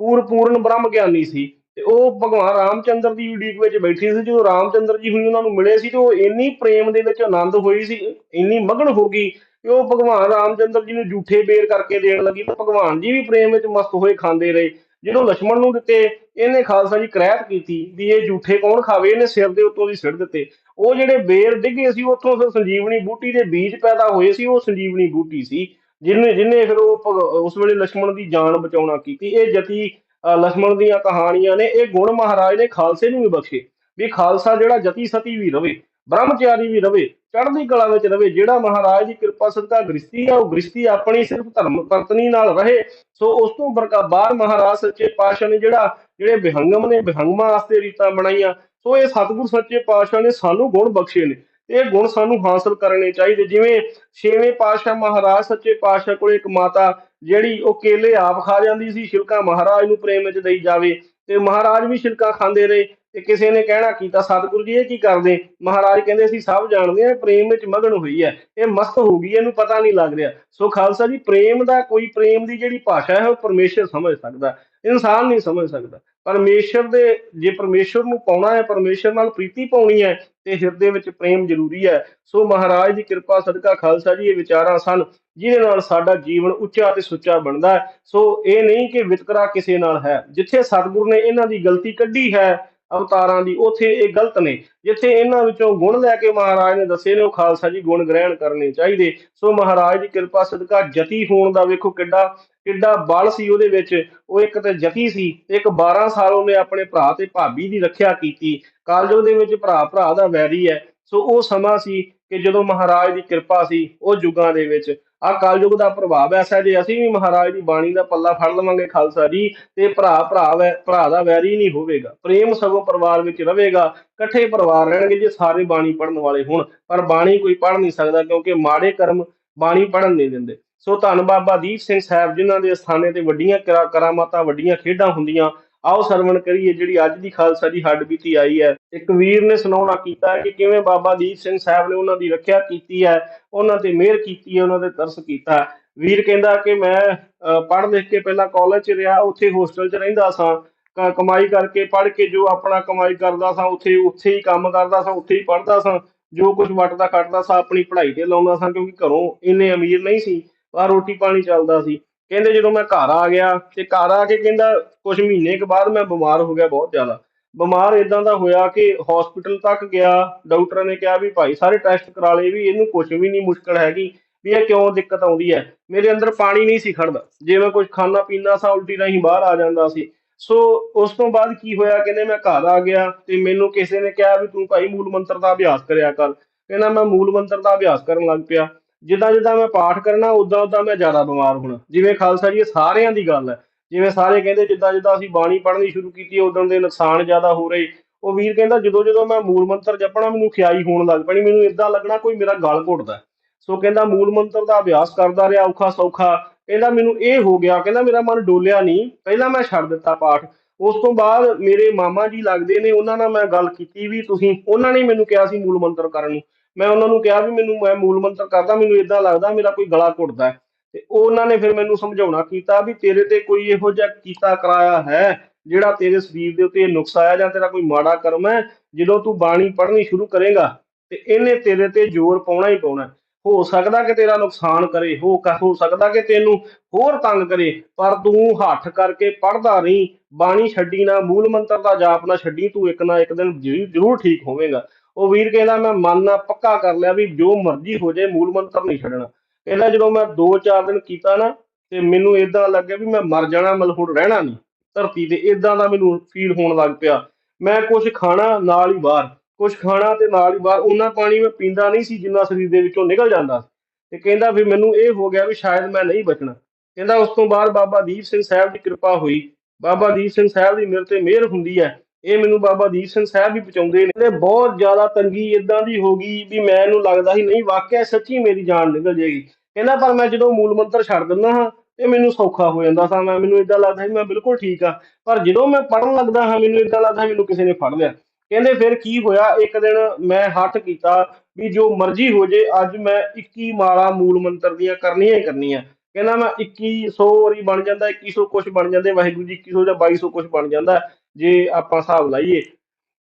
ਪੂਰ ਪੂਰਨ ਬ੍ਰਹਮ ਗਿਆਨੀ ਸੀ। ਤੇ ਉਹ ਭਗਵਾਨ ਰਾਮਚੰਦਰ ਦੀ ਉਡੀਕ ਵਿੱਚ ਬੈਠੀ ਸੀ। ਜਦੋਂ ਰਾਮਚੰਦਰ ਜੀ ਹੁਣੀ ਉਹਨਾਂ ਨੂੰ ਮਿਲੇ ਸੀ ਤੇ ਉਹ ਇੰਨੀ ਪ੍ਰੇਮ ਦੇ ਵਿੱਚ ਆਨੰਦ ਹੋਈ ਸੀ, ਇੰਨੀ ਮਗਨ ਹੋ ਗਈ ਕਿ ਉਹ ਭਗਵਾਨ ਰਾਮਚੰਦਰ ਜੀ ਨੂੰ ਝੂਠੇ ਬੇਰ ਕਰਕੇ ਦੇਣ ਲੱਗੀ। ਭਗਵਾਨ ਜੀ ਵੀ ਪ੍ਰੇਮ ਵਿੱਚ ਮਸਤ ਹੋਏ, ਖਾਂਦੇ ਰਹੇ। ਜਦੋਂ ਲక్ష్మణ ਨੂੰ ਦਿੱਤੇ, ਇਹਨੇ ਖਾਲਸਾ ਜੀ ਕਰਾਇਤ ਕੀਤੀ ਵੀ ਇਹ ਝੂਠੇ ਕੌਣ ਖਾਵੇ? ਇਹਨੇ ਸਿਰ ਦੇ ਉੱਤੋਂ ਦੀ ਸਿਰ ਦਿੱਤੇ। ਉਹ ਜਿਹੜੇ ਬੇਰ ਡਿੱਗੇ ਸੀ, ਉੱਥੋਂ ਫਿਰ ਸੰਜੀਵਨੀ ਬੂਟੀ ਦੇ ਬੀਜ ਪੈਦਾ ਹੋਏ ਸੀ, ਉਹ ਸੰਜੀਵਨੀ ਬੂਟੀ ਸੀ ਜਿਹਨੇ ਜਿਹਨੇ ਫਿਰ ਉਹ ਉਸ ਵੇਲੇ ਲక్ష్మణ ਦੀ ਜਾਨ ਬਚਾਉਣਾ ਕੀਤੀ। ਇਹ ਜਤੀ ਲక్ష్మణ ਦੀਆਂ ਕਹਾਣੀਆਂ ਨੇ, ਇਹ ਗੁਣ ਮਹਾਰਾਜ ਨੇ ਖਾਲਸੇ ਨੂੰ ਵੀ ਬਖਸ਼ੇ, ਵੀ ਖਾਲਸਾ ਜਿਹੜਾ ਜਤੀ ਸਤੀ ਵੀ ਰਵੇ, ਬ੍ਰਹਮਚਾਰੀ ਵੀ ਰਵੇ, ਚੜ੍ਹਦੀ ਕਲਾ ਵਿੱਚ ਰਵੇ, ਜਿਹੜਾ ਮਹਾਰਾਜ ਦੀ ਕਿਰਪਾ ਸਦਕਾ ਗ੍ਰਿਸ਼ਤੀ ਆ, ਉਹ ਗ੍ਰਿਸ਼ਤੀ ਆਪਣੀ ਸਿਰਫ ਧਰਮ ਪਤਨੀ ਨਾਲ ਰਹੇ, ਸੋ ਉਸ ਤੋਂ ਬਾਹਰ ਮਹਾਰਾਜ ਸੱਚੇ ਪਾਤਸ਼ਾਹ ਨੇ ਜਿਹੜਾ ਜਿਹੜੇ ਵਿਹੰਗਮ ਨੇ, ਵਿਹੰਗਮਾਂ ਵਾਸਤੇ ਰੀਤਾਂ ਬਣਾਈਆਂ ਸੋ ਇਹ ਸਤਿਗੁਰ ਸੱਚੇ ਪਾਤਸ਼ਾਹ ਨੇ ਸਾਨੂੰ ਗੁਣ ਬਖਸ਼ੇ ਨੇ। ਇਹ ਗੁਣ ਸਾਨੂੰ ਹਾਸਲ ਕਰਨੇ ਚਾਹੀਦੇ। ਜਿਵੇਂ ਛੇਵੇਂ ਪਾਤਸ਼ਾਹ ਮਹਾਰਾਜ ਸੱਚੇ ਪਾਤਸ਼ਾਹ ਕੋਲ ਇੱਕ ਮਾਤਾ ਜਿਹੜੀ ਉਹ ਕੇਲੇ ਆਪ ਖਾ ਜਾਂਦੀ ਸੀ, ਛਿਲਕਾ ਮਹਾਰਾਜ ਨੂੰ ਪ੍ਰੇਮ ਵਿੱਚ ਦੇਈ ਜਾਵੇ ਤੇ ਮਹਾਰਾਜ ਵੀ ਛਿਲਕਾ ਖਾਂਦੇ ਰਹੇ ਤੇ ਕਿਸੇ ਨੇ ਕਹਿਣਾ ਕੀਤਾ, ਸਤਿਗੁਰੂ ਜੀ, ਇਹ ਕੀ ਕਰਦੇ? ਮਹਾਰਾਜ ਕਹਿੰਦੇ, ਅਸੀਂ ਸਭ ਜਾਣਦੇ ਹਾਂ ਪ੍ਰੇਮ ਵਿੱਚ ਮਗਨ ਹੋਈ ਹੈ, ਇਹ ਮਸਤ ਹੋ ਗਈ ਇਹਨੂੰ ਪਤਾ ਨਹੀਂ ਲੱਗ ਰਿਹਾ। ਸੋ ਖਾਲਸਾ ਜੀ, ਪ੍ਰੇਮ ਦਾ ਕੋਈ ਪ੍ਰੇਮ ਦੀ ਜਿਹੜੀ ਭਾਸ਼ਾ ਹੈ, ਉਹ ਪਰਮੇਸ਼ਰ ਸਮਝ ਸਕਦਾ। ਇਨਸਾਨ ਨਹੀਂ ਸਮਝ ਸਕਦਾ। ਪਰਮੇਸ਼ਰ ਦੇ, ਜੇ ਪਰਮੇਸ਼ਰ ਨੂੰ ਪਾਉਣਾ ਹੈ, ਪਰਮੇਸ਼ਰ ਨਾਲ ਪ੍ਰੀਤੀ ਪਾਉਣੀ ਹੈ, ਤੇ ਹਿਰਦੇ ਵਿੱਚ ਪ੍ਰੇਮ ਜ਼ਰੂਰੀ ਹੈ। ਸੋ ਮਹਾਰਾਜ ਦੀ ਕਿਰਪਾ, ਸਦਕਾ ਖਾਲਸਾ ਜੀ, ਇਹ ਵਿਚਾਰਾਂ ਸਨ, ਜਿਹਦੇ ਨਾਲ ਸਾਡਾ ਜੀਵਨ ਉੱਚਾ ਤੇ ਸੁੱਚਾ ਬਣਦਾ ਹੈ। ਸੋ ਇਹ ਨਹੀਂ ਕਿ ਵਿਤਕਰਾ ਕਿਸੇ ਨਾਲ ਹੈ। ਜਿੱਥੇ ਸਤਿਗੁਰ ਨੇ ਇਹਨਾਂ ਦੀ ਗਲਤੀ ਕੱਢੀ ਹੈ, ਅਵਤਾਰਾਂ ਦੀ, ਉੱਥੇ ਇਹ ਗਲਤ ਨੇ। ਜਿੱਥੇ ਇਹਨਾਂ ਵਿੱਚੋਂ ਗੁਣ ਲੈ ਕੇ ਮਹਾਰਾਜ ਨੇ ਦੱਸੇ ਨੇ, ਉਹ ਖਾਲਸਾ ਜੀ ਗੁਣ ਗ੍ਰਹਿਣ ਕਰਨੇ ਚਾਹੀਦੇ। ਸੋ ਮਹਾਰਾਜ ਦੀ ਕਿਰਪਾ, ਸਦਕਾ ਜਤੀ ਹੋਣ ਦਾ ਵੇਖੋ ਕਿੱਡਾ ਕਿੱਡਾ ਬਲ ਸੀ ਉਹਦੇ ਵਿੱਚ, ਉਹ ਇੱਕ ਤਾਂ ਜਤੀ ਸੀ, ਇੱਕ 12 ਸਾਲ ਉਹਨੇ ਆਪਣੇ ਭਰਾ ਤੇ ਭਾਬੀ ਦੀ ਰੱਖਿਆ ਕੀਤੀ। ਕਾਲਜੋਗ ਦੇ ਵਿੱਚ ਭਰਾ ਭਰਾ ਦਾ ਵੈਰੀ ਹੈ। ਸੋ ਉਹ ਸਮਾਂ ਸੀ ਕਿ ਜਦੋਂ ਮਹਾਰਾਜ ਦੀ ਕਿਰਪਾ ਸੀ ਉਹ ਯੁੱਗਾਂ ਦੇ ਵਿੱਚ। ਆ ਕਲਯੁਗ ਦਾ ਪ੍ਰਭਾਵ ਐਸਾ ਜੇ ਅਸੀਂ ਵੀ ਮਹਾਰਾਜ ਦੀ ਬਾਣੀ ਦਾ ਪੱਲਾ ਫੜ ਲਵਾਂਗੇ ਖਾਲਸਾ ਜੀ, ਤੇ ਭਰਾ ਭਰਾ ਵੈ, ਭਰਾ ਦਾ ਵੈਰੀ ਨਹੀਂ ਹੋਵੇਗਾ। ਪ੍ਰੇਮ ਸਗੋਂ ਪਰਿਵਾਰ ਵਿੱਚ ਰਹੇਗਾ, ਇਕੱਠੇ ਪਰਿਵਾਰ ਰਹਿਣਗੇ ਜੇ ਸਾਰੇ ਬਾਣੀ ਪੜਨ ਵਾਲੇ ਹੋਣ। ਪਰ ਬਾਣੀ ਕੋਈ ਪੜ ਨਹੀਂ ਸਕਦਾ ਕਿਉਂਕਿ ਮਾੜੇ ਕਰਮ ਬਾਣੀ ਪੜਨ ਨਹੀਂ ਦਿੰਦੇ। ਸੋ ਧੰਨ ਬਾਬਾ ਦੀਪ ਸਿੰਘ ਸਾਹਿਬ, ਜਿਨ੍ਹਾਂ ਦੇ ਅਸਥਾਨੇ ਤੇ ਵੱਡੀਆਂ ਕਰਾ- ਕਰਾਮਾਤਾਂ, ਵੱਡੀਆਂ ਖੇਡਾਂ ਹੁੰਦੀਆਂ। ਆਓ ਸਰਵਣ ਕਰੀਏ, ਜਿਹੜੀ ਅੱਜ ਦੀ ਖਾਲਸਾ ਦੀ ਹੱਡ ਬੀਤੀ ਆਈ ਹੈ। ਇੱਕ ਵੀਰ ਨੇ ਸੁਣਾਉਣਾ ਕੀਤਾ ਕਿ ਕਿਵੇਂ ਬਾਬਾ ਦੀਪ ਸਿੰਘ ਸਾਹਿਬ ਨੇ ਉਹਨਾਂ ਦੀ ਰੱਖਿਆ ਕੀਤੀ ਹੈ, ਉਹਨਾਂ ਤੇ ਮਿਹਰ ਕੀਤੀ ਹੈ, ਉਹਨਾਂ ਤੇ ਤਰਸ ਕੀਤਾ ਵੀਰ ਕਹਿੰਦਾ ਕਿ ਮੈਂ ਪੜ੍ਹ ਲਿਖ ਕੇ ਪਹਿਲਾਂ ਕਾਲਜ 'ਚ ਰਿਹਾ, ਉੱਥੇ ਹੋਸਟਲ 'ਚ ਰਹਿੰਦਾ ਸਾਂ। ਕਮਾਈ ਕਰਕੇ ਪੜ੍ਹ ਕੇ ਜੋ ਆਪਣਾ ਕਮਾਈ ਕਰਦਾ ਸਾਂ, ਉੱਥੇ ਉੱਥੇ ਹੀ ਕੰਮ ਕਰਦਾ ਸਾਂ, ਉੱਥੇ ਹੀ ਪੜ੍ਹਦਾ ਸਾਂ। ਜੋ ਕੁਝ ਵਟਦਾ ਖੱਟਦਾ ਸਾਂ, ਆਪਣੀ ਪੜ੍ਹਾਈ ਤੇ ਲਾਉਂਦਾ ਸਾਂ, ਕਿਉਂਕਿ ਘਰੋਂ ਇੰਨੇ ਅਮੀਰ ਨਹੀਂ ਸੀ। ਪਰ ਰੋਟੀ ਪਾਣੀ ਚੱਲਦਾ ਸੀ। ਕਹਿੰਦੇ ਜਦੋਂ ਮੈਂ ਘਰ ਆ ਗਿਆ ਤੇ ਘਰ ਆ ਕੇ ਕਹਿੰਦਾ ਕੁਝ ਮਹੀਨੇ ਕੁ ਬਾਅਦ ਮੈਂ ਬਿਮਾਰ ਹੋ ਗਿਆ ਬਹੁਤ ਜ਼ਿਆਦਾ। ਬਿਮਾਰ ਇਦਾਂ ਦਾ ਹੋਇਆ ਕਿ ਹਸਪੀਟਲ ਤੱਕ ਗਿਆ ਡਾਕਟਰਾਂ ਨੇ ਕਿਹਾ ਵੀ ਭਾਈ ਸਾਰੇ ਟੈਸਟ ਕਰਾ ਲਏ ਵੀ ਇਹਨੂੰ ਕੁਝ ਵੀ ਨਹੀਂ ਮੁਸ਼ਕਲ ਹੈਗੀ, ਵੀ ਇਹ ਕਿਉਂ ਦਿੱਕਤ ਆਉਂਦੀ ਹੈ। ਮੇਰੇ ਅੰਦਰ ਪਾਣੀ ਨਹੀਂ ਸੀ ਖੜਦਾ। ਜੇ ਮੈਂ ਕੁਝ ਖਾਣਾ ਪੀਣਾ ਸਾਂ ਉਲਟੀ ਰਾਹੀਂ ਬਾਹਰ ਆ ਜਾਂਦਾ ਸੀ। ਸੋ ਉਸ ਤੋਂ ਬਾਅਦ ਕੀ ਹੋਇਆ, ਕਹਿੰਦੇ ਮੈਂ ਘਰ ਆ ਗਿਆ ਤੇ ਮੈਨੂੰ ਕਿਸੇ ਨੇ ਕਿਹਾ ਵੀ ਤੂੰ ਭਾਈ ਮੂਲ ਮੰਤਰ ਦਾ ਅਭਿਆਸ ਕਰਿਆ ਕਰ। ਕਹਿੰਦਾ ਮੈਂ ਮੂਲ ਮੰਤਰ ਦਾ ਅਭਿਆਸ ਕਰਨ ਲੱਗ ਪਿਆ। ਜਿੱਦਾਂ ਜਿੱਦਾਂ ਮੈਂ ਪਾਠ ਕਰਨਾ, ਉਦਾਂ ਉਦਾਂ ਮੈਂ ਜ਼ਿਆਦਾ ਬਿਮਾਰ ਹੋਣਾ। ਜਿਵੇਂ ਖਾਲਸਾ ਜੀ, ਇਹ ਸਾਰਿਆਂ ਦੀ ਗੱਲ ਹੈ। ਜਿਵੇਂ ਸਾਰੇ ਕਹਿੰਦੇ ਜਿੱਦਾਂ ਜਿੱਦਾਂ ਅਸੀਂ ਬਾਣੀ ਪੜ੍ਹਨੀ ਸ਼ੁਰੂ ਕੀਤੀ, ਉਦੋਂ ਦੇ ਨੁਕਸਾਨ ਜ਼ਿਆਦਾ ਹੋ ਰਹੇ। ਉਹ ਵੀਰ ਕਹਿੰਦਾ ਜਦੋਂ ਜਦੋਂ ਮੈਂ ਮੂਲ ਮੰਤਰ ਜਪਣਾ, ਮੈਨੂੰ ਖਿਆਈ ਹੋਣ ਲੱਗ ਪੈਣੀ, ਮੈਨੂੰ ਇਦਾਂ ਲੱਗਣਾ ਕੋਈ ਮੇਰਾ ਗਲ ਘੁੱਟਦਾ ਸੋ ਕਹਿੰਦਾ ਮੂਲ ਮੰਤਰ ਦਾ ਅਭਿਆਸ ਕਰਦਾ ਰਿਹਾ, ਔਖਾ ਸੌਖਾ। ਕਹਿੰਦਾ ਮੈਨੂੰ ਇਹ ਹੋ ਗਿਆ, ਕਹਿੰਦਾ ਮੇਰਾ ਮਨ ਡੋਲਿਆ ਨਹੀਂ। ਪਹਿਲਾਂ ਮੈਂ ਛੱਡ ਦਿੱਤਾ ਪਾਠ। ਉਸ ਤੋਂ ਬਾਅਦ ਮੇਰੇ ਮਾਮਾ ਜੀ ਲੱਗਦੇ ਨੇ, ਉਹਨਾਂ ਨਾਲ ਮੈਂ ਗੱਲ ਕੀਤੀ ਵੀ ਤੁਸੀਂ, ਉਹਨਾਂ ਨੇ ਮੈਨੂੰ ਕਿਹਾ ਸੀ ਮੂਲ ਮੰਤਰ ਕਰਨ ਨੂੰ। ਮੈਂ ਉਹਨਾਂ ਨੂੰ ਕਿਹਾ ਵੀ ਮੈਨੂੰ, ਮੈਂ ਮੂਲ ਮੰਤਰ ਕਰਦਾ, ਮੈਨੂੰ ਇਦਾਂ ਲੱਗਦਾ ਮੇਰਾ ਕੋਈ ਗਲਾ ਘੁੱਟਦਾ ਹੈ। ਤੇ ਉਹਨਾਂ ਨੇ ਫਿਰ ਮੈਨੂੰ ਸਮਝਾਉਣਾ ਕੀਤਾ ਵੀ ਤੇਰੇ ਤੇ ਕੋਈ ਇਹੋ ਜਿਹਾ ਕੀਤਾ ਕਰਾਇਆ ਹੈ, ਜਿਹੜਾ ਤੇਰੇ ਸਰੀਰ ਦੇ ਉੱਤੇ ਨੁਕਸ ਆਇਆ ਜਾਂ ਤੇਰਾ ਕੋਈ ਮਾੜਾ ਕਰਮ ਹੈ, ਜਦੋਂ ਤੂੰ ਬਾਣੀ ਪੜ੍ਹਨੀ ਸ਼ੁਰੂ ਕਰੇਗਾ ਤੇ ਇਹਨੇ ਤੇਰੇ ਤੇ ਜ਼ੋਰ ਪਾਉਣਾ ਹੀ ਪਾਉਣਾ ਹੋ। ਸਕਦਾ ਕਿ ਤੇਰਾ ਨੁਕਸਾਨ ਕਰੇ, ਹੋ ਹੋ ਸਕਦਾ ਕਿ ਤੈਨੂੰ ਹੋਰ ਤੰਗ ਕਰੇ, ਪਰ ਤੂੰ ਹੱਥ ਕਰਕੇ ਪੜਦਾ ਨਹੀਂ ਬਾਣੀ ਛੱਡੀ ਨਾ, ਮੂਲ ਮੰਤਰ ਦਾ ਜਾਪ ਨਾ ਛੱਡੀ, ਤੂੰ ਇੱਕ ਨਾ ਇੱਕ ਦਿਨ ਜ਼ਰੂਰ ਠੀਕ ਹੋਵੇਂਗਾ। ਉਹ ਵੀਰ ਕਹਿੰਦਾ, ਮੈਂ ਮਨ ਨਾਲ ਪੱਕਾ ਕਰ ਲਿਆ ਵੀ ਜੋ ਮਰਜ਼ੀ ਹੋ ਜਾਏ, ਮੂਲ ਮੰਤਰ ਨਹੀਂ ਛੱਡਣਾ। ਕਹਿੰਦਾ, ਜਦੋਂ ਮੈਂ 2-4 ਦਿਨ ਕੀਤਾ ਨਾ, ਤੇ ਮੈਨੂੰ ਇਦਾਂ ਲੱਗਿਆ ਵੀ ਮੈਂ ਮਰ ਜਾਣਾ, ਮਤਲਬ ਹੁਣ ਰਹਿਣਾ ਨਹੀਂ। ਧਰਤੀ ਤੇ ਇਦਾਂ ਦਾ ਮੈਨੂੰ ਫੀਲ ਹੋਣ ਲੱਗ ਪਿਆ। ਮੈਂ ਕੁਝ ਖਾਣਾ ਨਾਲ ਹੀ ਬਾਹਰ ਕੁਝ ਖਾਣਾ ਤੇ ਨਾਲ ਹੀ ਬਾਹਰ ਉਹਨਾਂ ਪਾਣੀ ਮੈਂ ਪੀਂਦਾ ਨਹੀਂ ਸੀ ਜਿੰਨਾ ਸਰੀਰ ਦੇ ਵਿੱਚੋਂ ਨਿਕਲ ਜਾਂਦਾ ਸੀ। ਤੇ ਕਹਿੰਦਾ ਵੀ ਮੈਨੂੰ ਇਹ ਹੋ ਗਿਆ ਵੀ ਸ਼ਾਇਦ ਮੈਂ ਨਹੀਂ ਬਚਣਾ। ਕਹਿੰਦਾ, ਉਸ ਤੋਂ ਬਾਅਦ ਬਾਬਾ ਦੀਪ ਸਿੰਘ ਸਾਹਿਬ ਦੀ ਕਿਰਪਾ ਹੋਈ। ਬਾਬਾ ਦੀਪ ਸਿੰਘ ਸਾਹਿਬ ਦੀ ਮੇਰੇ ਤੇ ਮਿਹਰ ਹੁੰਦੀ ਹੈ। ਇਹ ਮੈਨੂੰ ਬਾਬਾ ਦੀਪ ਸਿੰਘ ਸਾਹਿਬ ਵੀ ਪਹੁੰਚਾਉਂਦੇ ਨੇ। ਤੇ ਬਹੁਤ ਜ਼ਿਆਦਾ ਤੰਗੀ ਇਦਾਂ ਦੀ ਹੋ ਗਈ ਵੀ ਮੈਨੂੰ ਲੱਗਦਾ ਸੀ ਨਹੀਂ, ਵਾਕਿਆ ਸੱਚੀ ਮੇਰੀ ਜਾਨ ਨਿਕਲ ਜਾਏਗੀ। ਕਹਿੰਦਾ, ਪਰ ਮੈਂ ਜਦੋਂ ਮੂਲ ਮੰਤਰ ਛੱਡ ਦਿੰਦਾ ਹਾਂ, ਤੇ ਮੈਨੂੰ ਸੌਖਾ ਹੋ ਜਾਂਦਾ ਸਾਂ। ਮੈਂ, ਮੈਨੂੰ ਇਦਾਂ ਲੱਗਦਾ ਸੀ, ਮੈਂ ਬਿਲਕੁਲ ਠੀਕ ਆ। ਪਰ ਜਦੋਂ ਮੈਂ ਪੜਨ ਲੱਗਦਾ ਹਾਂ, ਮੈਨੂੰ ਇਦਾਂ ਲੱਗਦਾ ਮੈਨੂੰ ਕਿਸੇ ਨੇ ਫੜ ਲਿਆ। ਕਹਿੰਦੇ, ਫਿਰ ਕੀ ਹੋਇਆ? ਇੱਕ ਦਿਨ ਮੈਂ ਹੱਥ ਕੀਤਾ ਵੀ ਜੋ ਮਰਜ਼ੀ ਹੋ ਜੇ, ਅੱਜ ਮੈਂ 21 ਮਾਲਾ ਮੂਲ ਮੰਤਰ ਦੀਆਂ ਕਰਨੀਆਂ ਹੀ ਕਰਨੀਆਂ। ਕਹਿੰਦਾ, ਮੈਂ 2100 ਵਾਰੀ ਬਣ ਜਾਂਦਾ 2100 ਕੁਝ ਬਣ ਜਾਂਦੇ, ਵਾਹਿਗੁਰੂ ਜੀ 2100 ਜਾਂ 2200 ਕੁਝ ਬਣ ਜਾਂਦਾ। ਜੇ ਆਪਾਂ ਹਿਸਾਬ ਲਾਈਏ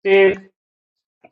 ਤੇ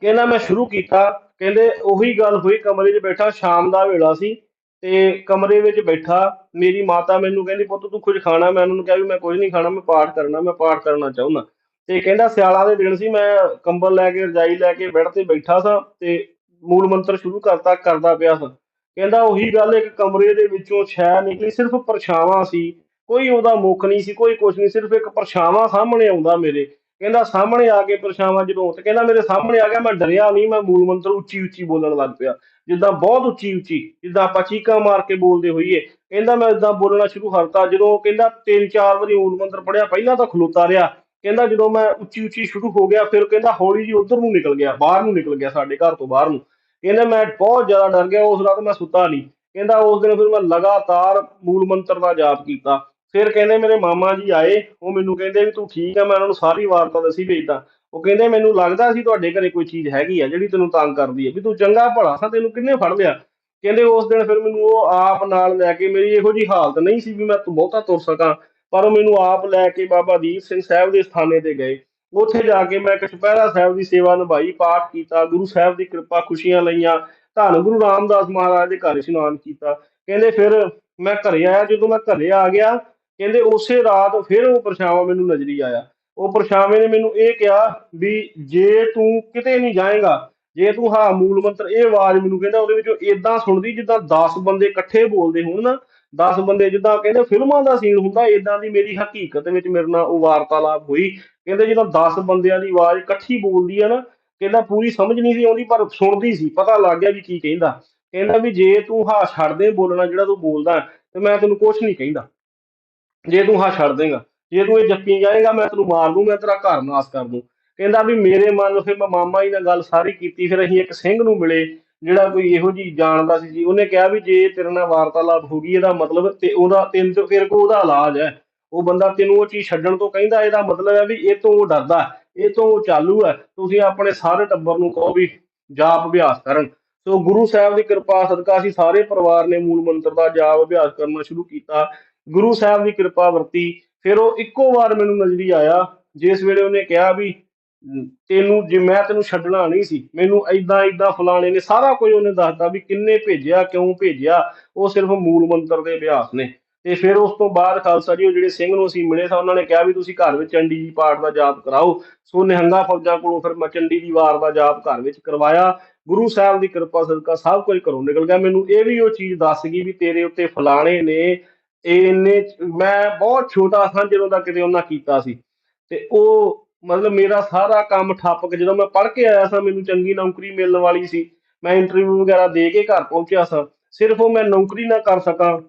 ਕਹਿੰਦਾ ਮੈਂ ਸ਼ੁਰੂ ਕੀਤਾ, ਕਹਿੰਦੇ ਉਹੀ ਗੱਲ ਹੋਈ, ਕਮਰੇ 'ਚ ਬੈਠਾ, ਸ਼ਾਮ ਦਾ ਵੇਲਾ ਸੀ ਤੇ ਕਮਰੇ ਵਿੱਚ ਬੈਠਾ, ਮੇਰੀ ਮਾਤਾ ਮੈਨੂੰ ਕਹਿੰਦੀ, ਪੁੱਤ ਤੂੰ ਕੁਝ ਖਾਣਾ? ਮੈਂ ਉਹਨਾਂ ਨੂੰ ਕਿਹਾ ਵੀ ਮੈਂ ਕੁਝ ਨਹੀਂ ਖਾਣਾ, ਮੈਂ ਪਾਠ ਕਰਨਾ, ਮੈਂ ਪਾਠ ਕਰਨਾ ਚਾਹੁੰਦਾ। ਤੇ ਕਹਿੰਦਾ ਸਿਆਲਾਂ ਦੇ ਦਿਨ ਸੀ, ਮੈਂ ਕੰਬਲ ਲੈ ਕੇ, ਰਜਾਈ ਲੈ ਕੇ ਬੈੱਡ ਤੇ ਬੈਠਾ ਸਾਂ ਤੇ ਮੂਲ ਮੰਤਰ ਸ਼ੁਰੂ ਕਰਤਾ, ਕਰਦਾ ਪਿਆ ਸਾਂ। ਕਹਿੰਦਾ ਉਹੀ ਗੱਲ ਇੱਕ ਕਮਰੇ ਦੇ ਵਿੱਚੋਂ ਛਾਇਆ ਨਿਕਲੀ, ਸਿਰਫ ਪਰਛਾਵਾਂ ਸੀ। ਕੋਈ ਉਹਦਾ ਮੁੱਖ ਨਹੀਂ ਸੀ, ਕੋਈ ਕੁਝ ਨਹੀਂ, ਸਿਰਫ ਇੱਕ ਪਰਛਾਵਾਂ ਸਾਹਮਣੇ ਆਉਂਦਾ ਮੇਰੇ। ਕਹਿੰਦਾ ਸਾਹਮਣੇ ਆ ਕੇ ਪਰਛਾਵਾਂ ਜਦੋਂ ਤੇ ਕਹਿੰਦਾ ਮੇਰੇ ਸਾਹਮਣੇ ਆ ਗਿਆ, ਮੈਂ ਡਰਿਆ ਨਹੀਂ, ਮੈਂ ਮੂਲ ਮੰਤਰ ਉੱਚੀ ਉੱਚੀ ਬੋਲਣ ਲੱਗ ਪਿਆ। ਜਿੱਦਾਂ ਬਹੁਤ ਉੱਚੀ ਉੱਚੀ ਜਿੱਦਾਂ ਆਪਾਂ ਚੀਕਾਂ ਮਾਰ ਕੇ ਬੋਲਦੇ ਹੋਈਏ। ਕਹਿੰਦਾ ਮੈਂ ਇਦਾਂ ਬੋਲਣਾ ਸ਼ੁਰੂ ਕਰਤਾ, ਜਦੋਂ ਕਹਿੰਦਾ ਤਿੰਨ ਚਾਰ ਵਾਰੀ ਮੂਲ ਮੰਤਰ ਪੜਿਆ ਪਹਿਲਾਂ ਤਾਂ ਖਲੋਤਾ ਰਿਹਾ। ਕਹਿੰਦਾ ਜਦੋਂ ਮੈਂ ਉੱਚੀ ਉੱਚੀ ਸ਼ੁਰੂ ਹੋ ਗਿਆ, ਫਿਰ ਕਹਿੰਦਾ ਹੌਲੀ ਜੀ ਉਧਰ ਨੂੰ ਨਿਕਲ ਗਿਆ, ਬਾਹਰ ਨੂੰ ਨਿਕਲ ਗਿਆ ਸਾਡੇ ਘਰ ਤੋਂ ਬਾਹਰ ਨੂੰ। ਕਹਿੰਦਾ ਮੈਂ ਬਹੁਤ ਜ਼ਿਆਦਾ ਡਰ ਗਿਆ, ਉਸ ਰਾਤ ਮੈਂ ਸੁੱਤਾ ਨਹੀਂ। ਕਹਿੰਦਾ ਉਸ ਦਿਨ ਫਿਰ ਮੈਂ ਲਗਾਤਾਰ ਮੂਲ ਮੰਤਰ ਦਾ ਜਾਪ ਕੀਤਾ। ਫਿਰ ਕਹਿੰਦੇ ਮੇਰੇ ਮਾਮਾ ਜੀ ਆਏ, ਉਹ ਮੈਨੂੰ ਕਹਿੰਦੇ ਵੀ ਤੂੰ ਠੀਕ ਆ, ਮੈਂ ਉਹਨਾਂ ਨੂੰ ਸਾਰੀ ਵਾਰਤਾ ਦੱਸੀ ਵੀ ਏਦਾਂ ਉਹ ਕਹਿੰਦੇ ਮੈਨੂੰ ਲੱਗਦਾ ਸੀ ਤੁਹਾਡੇ ਘਰੇ ਕੋਈ ਚੀਜ਼ ਹੈਗੀ ਆ ਜਿਹੜੀ ਤੈਨੂੰ ਤੰਗ ਕਰਦੀ ਹੈ ਵੀ ਤੂੰ ਚੰਗਾ ਭਲਾ ਸਾਂ, ਤੈਨੂੰ ਕਿੰਨੇ ਫੜ ਲਿਆ? ਕਹਿੰਦੇ ਉਸ ਦਿਨ ਫਿਰ ਮੈਨੂੰ ਉਹ ਆਪ ਨਾਲ ਲੈ ਕੇ ਮੇਰੀ ਇਹੋ ਜੀ ਹਾਲਤ ਨਹੀਂ ਸੀ ਵੀ ਮੈਂ ਤੂੰ ਬਹੁਤਾ ਤੁਰ ਸਕਾਂ, ਪਰ ਉਹ ਮੈਨੂੰ ਆਪ ਲੈ ਕੇ ਬਾਬਾ ਦੀਪ ਸਿੰਘ ਸਾਹਿਬ ਦੇ ਸਥਾਨੇ ਤੇ ਗਏ। ਉੱਥੇ ਜਾ ਕੇ ਮੈਂ ਕਛਪਹਿਰਾ ਸਾਹਿਬ ਦੀ ਸੇਵਾ ਨਿਭਾਈ, ਪਾਠ ਕੀਤਾ, ਗੁਰੂ ਸਾਹਿਬ ਦੀ ਕਿਰਪਾ ਖੁਸ਼ੀਆਂ ਲਈਆਂ, ਧੰਨ ਗੁਰੂ ਰਾਮਦਾਸ ਮਹਾਰਾਜ ਦੇ ਘਰ ਇਸ਼ਨਾਨ ਕੀਤਾ। ਕਹਿੰਦੇ ਫਿਰ ਮੈਂ ਘਰੇ ਆਇਆ, ਜਦੋਂ ਮੈਂ ਘਰੇ ਆ ਗਿਆ ਕਹਿੰਦੇ ਉਸੇ ਰਾਤ ਫਿਰ ਉਹ ਪਰਛਾਵਾਂ ਮੈਨੂੰ ਨਜ਼ਰੀ ਆਇਆ। ਉਹ ਪਰਛਾਵੇਂ ਨੇ ਮੈਨੂੰ ਇਹ ਕਿਹਾ ਵੀ ਜੇ ਤੂੰ ਕਿਤੇ ਨਹੀਂ ਜਾਏਗਾ, ਜੇ ਤੂੰ ਹਾਂ ਮੂਲ ਮੰਤਰ, ਇਹ ਆਵਾਜ਼ ਮੈਨੂੰ ਕਹਿੰਦਾ ਉਹਦੇ ਵਿੱਚੋਂ ਇਦਾਂ ਸੁਣਦੀ ਜਿੱਦਾਂ 10 ਬੰਦੇ ਇਕੱਠੇ ਬੋਲਦੇ ਹੋਣ ਨਾ 10 ਬੰਦੇ ਜਿੱਦਾਂ ਕਹਿੰਦੇ ਫਿਲਮਾਂ ਦਾ ਸੀਨ ਹੁੰਦਾ ਇਦਾਂ ਦੀ ਮੇਰੀ ਹਕੀਕਤ ਵਿੱਚ ਮੇਰੇ ਨਾਲ ਉਹ ਵਾਰਤਾਲਾਪ ਹੋਈ। ਕਹਿੰਦੇ ਜਦੋਂ 10 ਬੰਦਿਆਂ ਦੀ ਆਵਾਜ਼ ਇਕੱਠੀ ਬੋਲਦੀ ਆ ਨਾ, ਕਹਿੰਦਾ ਪੂਰੀ ਸਮਝ ਨਹੀਂ ਸੀ ਆਉਂਦੀ, ਪਰ ਸੁਣਦੀ ਸੀ, ਪਤਾ ਲੱਗ ਗਿਆ ਵੀ ਕੀ ਕਹਿੰਦਾ। ਕਹਿੰਦਾ ਵੀ ਜੇ ਤੂੰ ਹਾਂ ਛੱਡ ਦੇ ਬੋਲਣਾ ਜਿਹੜਾ ਤੂੰ ਬੋਲਦਾ, ਤੇ ਮੈਂ ਤੈਨੂੰ ਕੁਝ ਨਹੀਂ ਕਹਿੰਦਾ। ਜੇ ਤੂੰ ਹਾਂ ਛੱਡ ਦੇਗਾ, ਜੇ ਤੂੰ ਇਹ ਜੱਪੀ ਜਾਏਗਾ, ਮੈਂ ਤੈਨੂੰ ਮਾਰ ਦੂੰ, ਮੈਂ ਤੇਰਾ ਘਰ ਨਾਸ ਕਰ ਦੂੰ। ਕਹਿੰਦਾ ਵੀ ਮੇਰੇ ਮਨ ਨੂੰ ਫਿਰ ਮੈਂ ਮਾਮਾ ਜੀ ਨਾਲ ਗੱਲ ਸਾਰੀ ਕੀਤੀ, ਫਿਰ ਅਸੀਂ ਇੱਕ ਸਿੰਘ ਨੂੰ ਮਿਲੇ, ਜਿਹੜਾ ਕੋਈ ਇਹੋ ਜੀ ਜਾਣਦਾ ਸੀ ਜੀ। ਉਹਨੇ ਕਿਹਾ ਵੀ ਜੇ ਤੇਰੇ ਨਾਲ ਵਾਰਤਾਲਾਪ ਹੋ ਗਈ, ਇਹਦਾ ਮਤਲਬ ਤੇ ਉਹਦਾ ਤੈਨੂੰ ਤੇ ਫਿਰ ਕੋ ਉਹਦਾ ਇਲਾਜ ਹੈ। ਉਹ ਬੰਦਾ ਤੈਨੂੰ ਉਹ ਚੀਜ਼ ਛੱਡਣ ਤੋਂ ਕਹਿੰਦਾ, ਇਹਦਾ ਮਤਲਬ ਹੈ ਵੀ ਇਹ ਤੋਂ ਉਹ ਡਰਦਾ ਇਹ ਤੋਂ ਉਹ ਚਾਲੂ ਹੈ। ਤੁਸੀਂ ਆਪਣੇ ਸਾਰੇ ਟੱਬਰ ਨੂੰ ਕਹੋ ਵੀ ਜਾਪ ਅਭਿਆਸ ਕਰਨ। ਸੋ ਗੁਰੂ ਸਾਹਿਬ ਦੀ ਕਿਰਪਾ ਸਦਕਾ ਅਸੀਂ ਸਾਰੇ ਪਰਿਵਾਰ ਨੇ ਮੂਲ ਮੰਤਰ ਦਾ ਜਾਪ ਅਭਿਆਸ ਕਰਨਾ ਸ਼ੁਰੂ ਕੀਤਾ। ਗੁਰੂ ਸਾਹਿਬ ਦੀ ਕਿਰਪਾ ਵਰਤੀ। ਫਿਰ ਉਹ ਇੱਕੋ ਵਾਰ ਮੈਨੂੰ ਨਜ਼ਰੀ ਆਇਆ, ਜਿਸ ਵੇਲੇ ਉਹਨੇ ਕਿਹਾ ਵੀ ਤੈਨੂੰ ਜੇ ਮੈਂ ਤੈਨੂੰ ਛੱਡਣਾ ਨਹੀਂ ਸੀ, ਮੈਨੂੰ ਐਦਾਂ ਐਦਾਂ ਫਲਾਣੇ ਨੇ ਸਾਰਾ ਕੁਝ ਉਹਨੇ ਦੱਸਤਾ ਵੀ ਕਿੰਨੇ ਭੇਜਿਆ, ਕਿਉਂ ਭੇਜਿਆ, ਉਹ ਸਿਰਫ ਮੂਲ ਮੰਤਰ ਦੇ ਅਭਿਆਸ ਨੇ। ਤੇ ਫਿਰ ਉਸ ਤੋਂ ਬਾਅਦ ਖਾਲਸਾ ਜੀ, ਉਹ ਜਿਹੜੇ ਸਿੰਘ ਨੂੰ ਅਸੀਂ ਮਿਲੇ ਸਾਂ ਉਹਨਾਂ ਨੇ ਕਿਹਾ ਵੀ ਤੁਸੀਂ ਘਰ ਵਿੱਚ ਚੰਡੀ ਜੀ ਪਾਠ ਦਾ ਜਾਪ ਕਰਾਓ। ਸੋ ਨਿਹੰਗਾ ਫੌਜਾਂ ਕੋਲੋਂ ਫਿਰ ਮੈਂ ਚੰਡੀ ਦੀ ਵਾਰ ਦਾ ਜਾਪ ਘਰ ਵਿੱਚ ਕਰਵਾਇਆ। ਗੁਰੂ ਸਾਹਿਬ ਦੀ ਕਿਰਪਾ ਸਦਕਾ ਸਭ ਕੁਝ ਘਰੋਂ ਨਿਕਲ ਗਿਆ। ਮੈਨੂੰ ਇਹ ਵੀ ਉਹ ਚੀਜ਼ ਦੱਸ ਗਈ ਵੀ ਤੇਰੇ ਉੱਤੇ ਫਲਾਣੇ ਨੇ ਇੰਨੇ ਮੈਂ ਬਹੁਤ ਛੋਟਾ ਸਾਂ ਜਦੋਂ ਦਾ ਕਿਤੇ ਉਹਨਾਂ ਕੀਤਾ ਸੀ। ਤੇ ਉਹ ਮਤਲਬ ਮੇਰਾ ਸਾਰਾ ਕੰਮ ਠੱਪ ਕੇ ਜਦੋਂ ਮੈਂ ਪੜ੍ਹ ਕੇ ਆਇਆ ਸਾਂ, ਮੈਨੂੰ ਚੰਗੀ ਨੌਕਰੀ ਮਿਲਣ ਵਾਲੀ ਸੀ। ਮੈਂ ਇੰਟਰਵਿਊ ਵਗੈਰਾ ਦੇ ਕੇ ਘਰ ਪਹੁੰਚਿਆ ਸਾਂ। ਸਿਰਫ ਉਹ ਮੈਂ ਨੌਕਰੀ ਨਾ ਕਰ ਸਕਾਂ,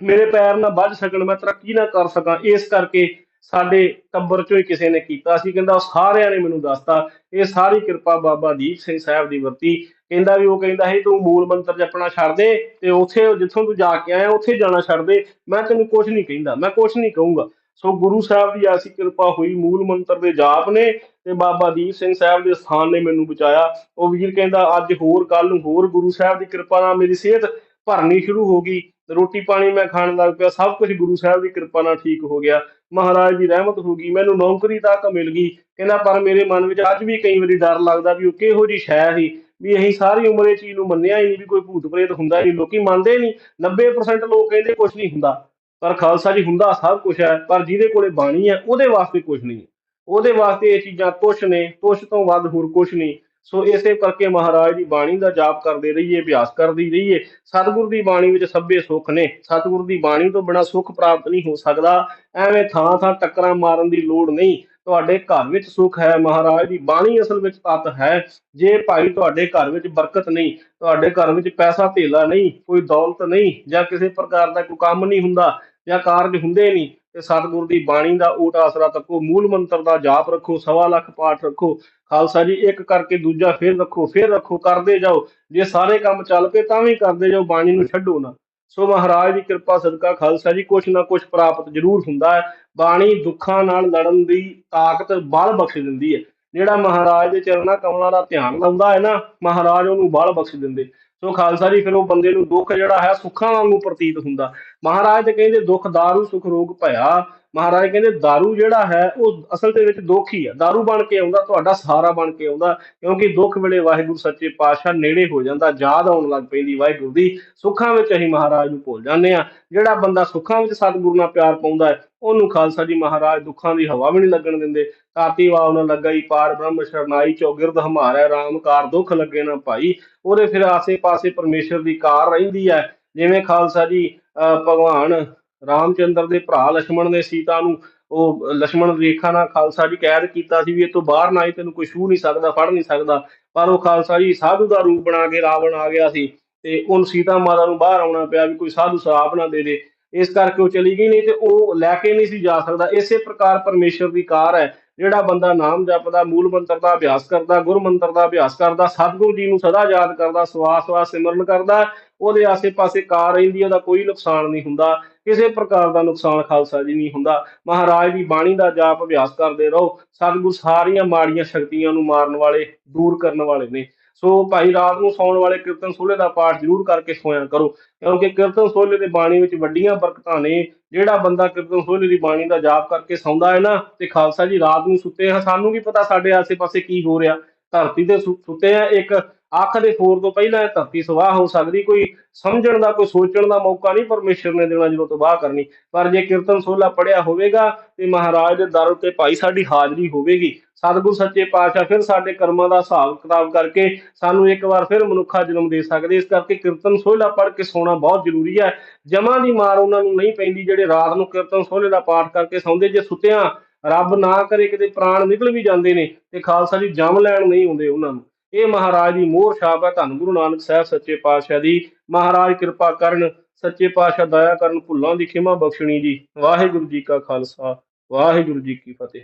ਮੇਰੇ ਪੈਰ ਨਾ ਵੱਜ ਸਕਣ, ਮੈਂ ਤਰੱਕੀ ਨਾ ਕਰ ਸਕਾਂ, ਇਸ ਕਰਕੇ ਸਾਡੇ ਟੱਬਰ ਚੋਂ ਹੀ ਕਿਸੇ ਨੇ ਕੀਤਾ ਸੀ, ਕਹਿੰਦਾ ਸਾਰਿਆਂ ਨੇ ਮੈਨੂੰ ਦੱਸਤਾ। ਇਹ ਸਾਰੀ ਕਿਰਪਾ ਬਾਬਾ ਦੀਪ ਸਿੰਘ ਸਾਹਿਬ ਦੀ ਵਰਤੀ। ਕਹਿੰਦਾ ਵੀ ਉਹ ਕਹਿੰਦਾ ਸੀ, ਤੂੰ ਮੂਲ ਮੰਤਰ ਜਪਣਾ ਛੱਡ ਦੇ ਤੇ ਉੱਥੇ ਜਿੱਥੋਂ ਤੂੰ ਜਾ ਕੇ ਆਇਆ, ਉੱਥੇ ਜਾਣਾ ਛੱਡ ਦੇ। ਮੈਂ ਤੈਨੂੰ ਕੁਝ ਨਹੀਂ ਕਹਿੰਦਾ, ਮੈਂ ਕੁਝ ਨਹੀਂ ਕਹੂੰਗਾ। ਸੋ ਗੁਰੂ ਸਾਹਿਬ ਦੀ ਐਸੀ ਕਿਰਪਾ ਹੋਈ, ਮੂਲ ਮੰਤਰ ਦੇ ਜਾਪ ਨੇ ਤੇ ਬਾਬਾ ਦੀਪ ਸਿੰਘ ਸਾਹਿਬ ਦੇ ਸਥਾਨ ਨੇ ਮੈਨੂੰ ਬਚਾਇਆ। ਉਹ ਵੀਰ ਕਹਿੰਦਾ, ਅੱਜ ਹੋਰ ਕੱਲ ਨੂੰ ਹੋਰ ਗੁਰੂ ਸਾਹਿਬ ਦੀ ਕਿਰਪਾ ਨਾਲ ਮੇਰੀ ਸਿਹਤ ਭਰਨੀ ਸ਼ੁਰੂ ਹੋ ਗਈ। ਰੋਟੀ ਪਾਣੀ ਮੈਂ ਖਾਣ ਲੱਗ ਪਿਆ, ਸਭ ਕੁਝ ਗੁਰੂ ਸਾਹਿਬ ਦੀ ਕਿਰਪਾ ਨਾਲ ਠੀਕ ਹੋ ਗਿਆ। ਮਹਾਰਾਜ ਦੀ ਰਹਿਮਤ ਹੋ ਗਈ, ਮੈਨੂੰ ਨੌਕਰੀ ਤੱਕ ਮਿਲ ਗਈ। ਕਹਿੰਦਾ, ਪਰ ਮੇਰੇ ਮਨ ਵਿੱਚ ਅੱਜ ਵੀ ਕਈ ਵਾਰੀ ਡਰ ਲੱਗਦਾ ਵੀ ਉਹ ਕਿਹੋ ਜੀ ਸ਼ੈ ਸੀ, ਵੀ ਅਸੀਂ ਸਾਰੀ ਉਮਰ ਇਹ ਚੀਜ਼ ਨੂੰ ਮੰਨਿਆ ਹੀ ਨਹੀਂ ਵੀ ਕੋਈ ਭੂਤ ਪ੍ਰੇਤ ਹੁੰਦਾ ਹੀ ਨਹੀਂ, ਲੋਕੀ ਮੰਨਦੇ ਨਹੀਂ। 90% ਲੋਕ ਕਹਿੰਦੇ ਕੁਝ ਨਹੀਂ ਹੁੰਦਾ। ਪਰ ਖਾਲਸਾ ਜੀ ਹੁੰਦਾ ਸਭ ਕੁਝ ਹੈ, ਪਰ ਜਿਹਦੇ ਕੋਲੇ ਬਾਣੀ ਹੈ, ਉਹਦੇ ਵਾਸਤੇ ਕੁਝ ਨਹੀਂ। ਉਹਦੇ ਵਾਸਤੇ ਇਹ ਚੀਜ਼ਾਂ ਤੁੱਛ ਨੇ, ਤੁੱਛ ਤੋਂ ਵੱਧ ਹੋਰ ਕੁਝ ਨਹੀਂ। ਸੋ ਇਸੇ ਕਰਕੇ ਮਹਾਰਾਜ ਦੀ ਬਾਣੀ ਦਾ ਜਾਪ ਕਰਦੇ ਰਹੀਏ, ਅਭਿਆਸ ਕਰਦੀ ਰਹੀਏ। ਸਤਿਗੁਰ ਦੀ ਬਾਣੀ ਵਿੱਚ ਸਭੇ ਸੁੱਖ ਨੇ। ਸਤਿਗੁਰ ਦੀ ਬਾਣੀ ਤੋਂ ਬਿਨਾ ਸੁੱਖ ਪ੍ਰਾਪਤ ਨਹੀਂ ਹੋ ਸਕਦਾ। ਐਵੇਂ ਥਾਂ ਥਾਂ ਟੱਕਰਾਂ ਮਾਰਨ ਦੀ ਲੋੜ ਨਹੀਂ। ਤੁਹਾਡੇ ਘਰ ਵਿੱਚ ਸੁੱਖ ਹੈ ਮਹਾਰਾਜ ਦੀ ਬਾਣੀ ਅਸਲ ਵਿੱਚ ਤਤ ਹੈ। ਜੇ ਭਾਈ ਤੁਹਾਡੇ ਘਰ ਵਿੱਚ ਬਰਕਤ ਨਹੀਂ, ਤੁਹਾਡੇ ਘਰ ਵਿੱਚ ਪੈਸਾ ਧੇਲਾ ਨਹੀਂ, ਕੋਈ ਦੌਲਤ ਨਹੀਂ, ਜਾਂ ਕਿਸੇ ਪ੍ਰਕਾਰ ਦਾ ਕੋਈ ਕੰਮ ਨਹੀਂ ਹੁੰਦਾ, ਜਾਂ ਕਾਰਜ ਹੁੰਦੇ ਨਹੀਂ ਤੇ ਸਤਿਗੁਰ ਦੀ ਬਾਣੀ ਦਾ ਓਟ ਆਸਰਾ ਤੱਕੋ, ਮੂਲ ਮੰਤਰ ਦਾ ਜਾਪ ਰੱਖੋ, ਸਵਾ ਲੱਖ ਪਾਠ ਰੱਖੋ, ਖਾਲਸਾ ਜੀ, ਇੱਕ ਕਰਕੇ ਦੂਜਾ ਫਿਰ ਰੱਖੋ ਫਿਰ ਰੱਖੋ, ਕਰਦੇ ਜਾਓ। ਜੇ ਸਾਰੇ ਕੰਮ ਚੱਲ ਪਏ ਤਾਂ ਵੀ ਕਰਦੇ ਜਾਓ, ਬਾਣੀ ਨੂੰ ਛੱਡੋ ਨਾ। ਸੋ ਮਹਾਰਾਜ ਦੀ ਕਿਰਪਾ, ਸਦਕਾ ਖਾਲਸਾ ਜੀ, ਕੁਛ ਨਾ ਕੁਛ ਪ੍ਰਾਪਤ ਜ਼ਰੂਰ ਹੁੰਦਾ ਹੈ। ਬਾਣੀ ਦੁੱਖਾਂ ਨਾਲ ਲੜਨ ਦੀ ਤਾਕਤ ਬਲ ਬਖਸ਼ ਦਿੰਦੀ ਹੈ। ਜਿਹੜਾ ਮਹਾਰਾਜ ਦੇ ਚਰਨਾਂ ਕਮਲਾਂ ਦਾ ਧਿਆਨ ਲਾਉਂਦਾ ਹੈ ਨਾ, ਮਹਾਰਾਜ ਉਹਨੂੰ ਬਲ ਬਖਸ਼ ਦਿੰਦੇ। ਸੋ ਖਾਲਸਾ ਜੀ, ਫਿਰ ਉਹ ਬੰਦੇ ਨੂੰ ਦੁੱਖ ਜਿਹੜਾ ਹੈ ਸੁੱਖਾਂ ਵਾਂਗੂ ਪ੍ਰਤੀਤ ਹੁੰਦਾ। ਮਹਾਰਾਜ ਤੇ ਕਹਿੰਦੇ ਦੁੱਖ, ਦਾਰੂ, ਸੁਖ, ਰੋਗ, ਭਇਆ। ਮਹਾਰਾਜ ਕਹਿੰਦੇ दारू ਜਿਹੜਾ ਹੈ ਉਹ ਅਸਲ ਦੇ ਵਿੱਚ ਦੁੱਖ ਹੀ ਹੈ दारू ਬਣ ਕੇ ਆਉਂਦਾ ਤੁਹਾਡਾ ਸਹਾਰਾ ਬਣ ਕੇ ਆਉਂਦਾ ਕਿਉਂਕਿ ਦੁੱਖ ਵੇਲੇ ਵਾਹਿਗੁਰੂ ਸੱਚੇ ਪਾਤਸ਼ਾਹ ਨੇੜੇ ਹੋ ਜਾਂਦਾ ਯਾਦ ਆਉਣ ਲੱਗ ਪੈਂਦੀ ਵਾਹਿਗੁਰੂ ਦੀ ਸੁੱਖਾਂ ਵਿੱਚ ਅਸੀਂ ਮਹਾਰਾਜ ਨੂੰ ਭੁੱਲ ਜਾਂਦੇ ਆ ਜਿਹੜਾ ਬੰਦਾ ਸੁੱਖਾਂ ਵਿੱਚ ਸਤਿਗੁਰੂ ਨਾਲ ਪਿਆਰ ਪਾਉਂਦਾ ਹੈ ਉਹਨੂੰ ਖਾਲਸਾ ਜੀ ਮਹਾਰਾਜ ਦੁੱਖਾਂ ਦੀ ਹਵਾ ਵੀ ਨਹੀਂ ਲੱਗਣ ਦਿੰਦੇ ਤਾਤੀ ਵਾਵ ਨਾ ਲੱਗਾ ਪਾਰ ਬ੍ਰਹਮ ਸ਼ਰਨਾਈ ਚੌਗਿਰਦ ਹਮਾਰਾ ਰਾਮ ਕਾਰ ਦੁੱਖ ਲੱਗੇ ਨਾ ਭਾਈ ਉਹਦੇ ਫਿਰ ਆਸੇ ਪਾਸੇ ਪਰਮੇਸ਼ਰ ਦੀ ਕਾਰ ਰਹਿੰਦੀ ਹੈ ਜਿਵੇਂ ਖਾਲਸਾ ਜੀ ਅਹ ਭਗਵਾਨ ਰਾਮਚੰਦਰ ਦੇ ਭਰਾ ਲక్ష్మణ ਨੇ ਸੀਤਾ ਨੂੰ ਉਹ ਲక్ష్మణ ਰੇਖਾ ਨਾਲ ਖਾਲਸਾ ਜੀ ਕੈਦ ਕੀਤਾ ਸੀ ਵੀ ਇਹ ਤੋਂ ਬਾਹਰ ਨਾ ਆਈ ਤੈਨੂੰ ਕੋਈ ਛੂ ਨਹੀਂ ਸਕਦਾ, ਫੜ ਨਹੀਂ ਸਕਦਾ। ਪਰ ਉਹ ਖਾਲਸਾ ਜੀ ਸਾਧੂ ਦਾ ਰੂਪ ਬਣਾ ਕੇ ਰਾਵਣ ਆ ਗਿਆ ਸੀ ਤੇ ਉਹਨ ਸੀਤਾ ਮਾਤਾ ਨੂੰ ਬਾਹਰ ਆਉਣਾ ਪਿਆ ਵੀ ਕੋਈ ਸਾਧੂ ਸਾਹਬ ਨਾ ਦੇ ਦੇ। ਇਸ ਕਰਕੇ ਉਹ ਚਲੀ ਗਈ ਨਹੀਂ ਤੇ ਉਹ ਲੈ ਕੇ ਨਹੀਂ ਸੀ ਜਾ ਸਕਦਾ। ਇਸੇ ਪ੍ਰਕਾਰ ਪਰਮੇਸ਼ਰ ਦੀ ਕਾਰ ਹੈ। ਜਿਹੜਾ ਬੰਦਾ ਨਾਮ ਜਪਦਾ, ਮੂਲ ਮੰਤਰ ਦਾ ਅਭਿਆਸ ਕਰਦਾ, ਗੁਰ ਮੰਤਰ ਦਾ ਅਭਿਆਸ ਕਰਦਾ, ਸਤਿਗੁਰੂ ਜੀ ਨੂੰ ਸਦਾ ਯਾਦ ਕਰਦਾ, ਸਵਾਸ ਸਵਾਸ ਸਿਮਰਨ ਕਰਦਾ, ਉਹਦੇ ਆਸੇ-ਪਾਸੇ ਕਾਰ ਰਹਿੰਦੀ ਉਹਦਾ ਕੋਈ ਨੁਕਸਾਨ ਨਹੀਂ ਹੁੰਦਾ, ਕਿਸੇ ਪ੍ਰਕਾਰ ਦਾ ਨੁਕਸਾਨ ਖਾਲਸਾ ਜੀ ਨਹੀਂ ਹੁੰਦਾ। ਮਹਾਰਾਜ ਦੀ ਬਾਣੀ ਦਾ ਜਾਪ ਅਭਿਆਸ ਕਰਦੇ ਰਹੋ। ਸਤਿਗੁਰ ਸਾਰੀਆਂ ਮਾੜੀਆਂ ਸ਼ਕਤੀਆਂ ਨੂੰ ਮਾਰਨ ਵਾਲੇ, ਦੂਰ ਕਰਨ ਵਾਲੇ ਨੇ। ਸੋ ਭਾਈ ਰਾਤ ਨੂੰ ਸੌਣ ਵਾਲੇ ਕੀਰਤਨ ਸੋਹਲੇ ਦਾ ਪਾਠ ਜ਼ਰੂਰ ਕਰਕੇ ਸੋਇਆ ਕਰੋ, ਕਿਉਂਕਿ ਕੀਰਤਨ ਸੋਹਲੇ ਦੇ ਬਾਣੀ ਵਿੱਚ ਵੱਡੀਆਂ ਬਰਕਤਾਂ ਨੇ। ਜਿਹੜਾ ਬੰਦਾ ਕੀਰਤਨ ਸੋਹਲੇ ਦੀ ਬਾਣੀ ਦਾ ਜਾਪ ਕਰਕੇ ਸੌਂਦਾ ਹੈ ਨਾ, ਤੇ ਖਾਲਸਾ ਜੀ ਰਾਤ ਨੂੰ ਸੁੱਤੇ ਹਾਂ ਸਾਨੂੰ ਵੀ ਪਤਾ ਸਾਡੇ ਆਸੇ-ਪਾਸੇ ਕੀ ਹੋ ਰਿਹਾ। ਧਰਤੀ ਦੇ ਸੁ- ਸੁੱਤੇ ਆ, ਇੱਕ ਅੱਖ ਦੇ ਫੋਰ ਤੋਂ ਪਹਿਲਾਂ ਧਰਤੀ ਸਵਾਹ ਹੋ ਸਕਦੀ, ਕੋਈ ਸਮਝਣ ਦਾ ਕੋਈ ਸੋਚਣ ਦਾ ਮੌਕਾ ਨਹੀਂ ਪਰਮੇਸ਼ਰ ਨੇ ਦੇਣਾ ਜਦੋਂ ਤਬਾਹ ਕਰਨੀ। ਪਰ ਜੇ ਕੀਰਤਨ ਸੋਹਲਾ ਪੜਿਆ ਹੋਵੇਗਾ ਤੇ ਮਹਾਰਾਜ ਦੇ ਦਰ ਉੱਤੇ ਭਾਈ ਸਾਡੀ ਹਾਜ਼ਰੀ ਹੋਵੇਗੀ। ਸਤਿਗੁਰ ਸੱਚੇ ਪਾਤਸ਼ਾਹ ਫਿਰ ਸਾਡੇ ਕਰਮਾਂ ਦਾ ਹਿਸਾਬ ਕਿਤਾਬ ਕਰਕੇ ਸਾਨੂੰ ਇੱਕ ਵਾਰ ਫਿਰ ਮਨੁੱਖਾ ਜਨਮ ਦੇ ਸਕਦੇ। ਇਸ ਕਰਕੇ ਕੀਰਤਨ ਸੋਹਲਾ ਪੜ੍ਹ ਕੇ ਸੌਣਾ ਬਹੁਤ ਜ਼ਰੂਰੀ ਹੈ। ਜਮਾਂ ਦੀ ਮਾਰ ਉਹਨਾਂ ਨੂੰ ਨਹੀਂ ਪੈਂਦੀ ਜਿਹੜੇ ਰਾਤ ਨੂੰ ਕੀਰਤਨ ਸੋਹਲੇ ਦਾ ਪਾਠ ਕਰਕੇ ਸੌਂਦੇ। ਜੇ ਸੁੱਤਿਆਂ, ਰੱਬ ਨਾ ਕਰੇ, ਕਿਤੇ ਪ੍ਰਾਣ ਨਿਕਲ ਵੀ ਜਾਂਦੇ ਨੇ ਤੇ ਖਾਲਸਾ ਜੀ ਜਮ ਲੈਣ ਨਹੀਂ ਆਉਂਦੇ ਉਹਨਾਂ ਨੂੰ। ਇਹ ਮਹਾਰਾਜ ਦੀ ਮੋਹਰ ਛਾਪ ਹੈ। ਧੰਨ ਗੁਰੂ ਨਾਨਕ ਸਾਹਿਬ ਸੱਚੇ ਪਾਤਸ਼ਾਹ ਦੀ। ਮਹਾਰਾਜ ਕਿਰਪਾ ਕਰਨ, ਸੱਚੇ ਪਾਤਸ਼ਾਹ ਦਇਆ ਕਰਨ, ਭੁੱਲਾਂ ਦੀ ਖਿਮਾ ਬਖਸ਼ਣੀ ਜੀ। ਵਾਹਿਗੁਰੂ ਜੀ ਕਾ ਖਾਲਸਾ, ਵਾਹਿਗੁਰੂ ਜੀ ਕੀ ਫਤਿਹ।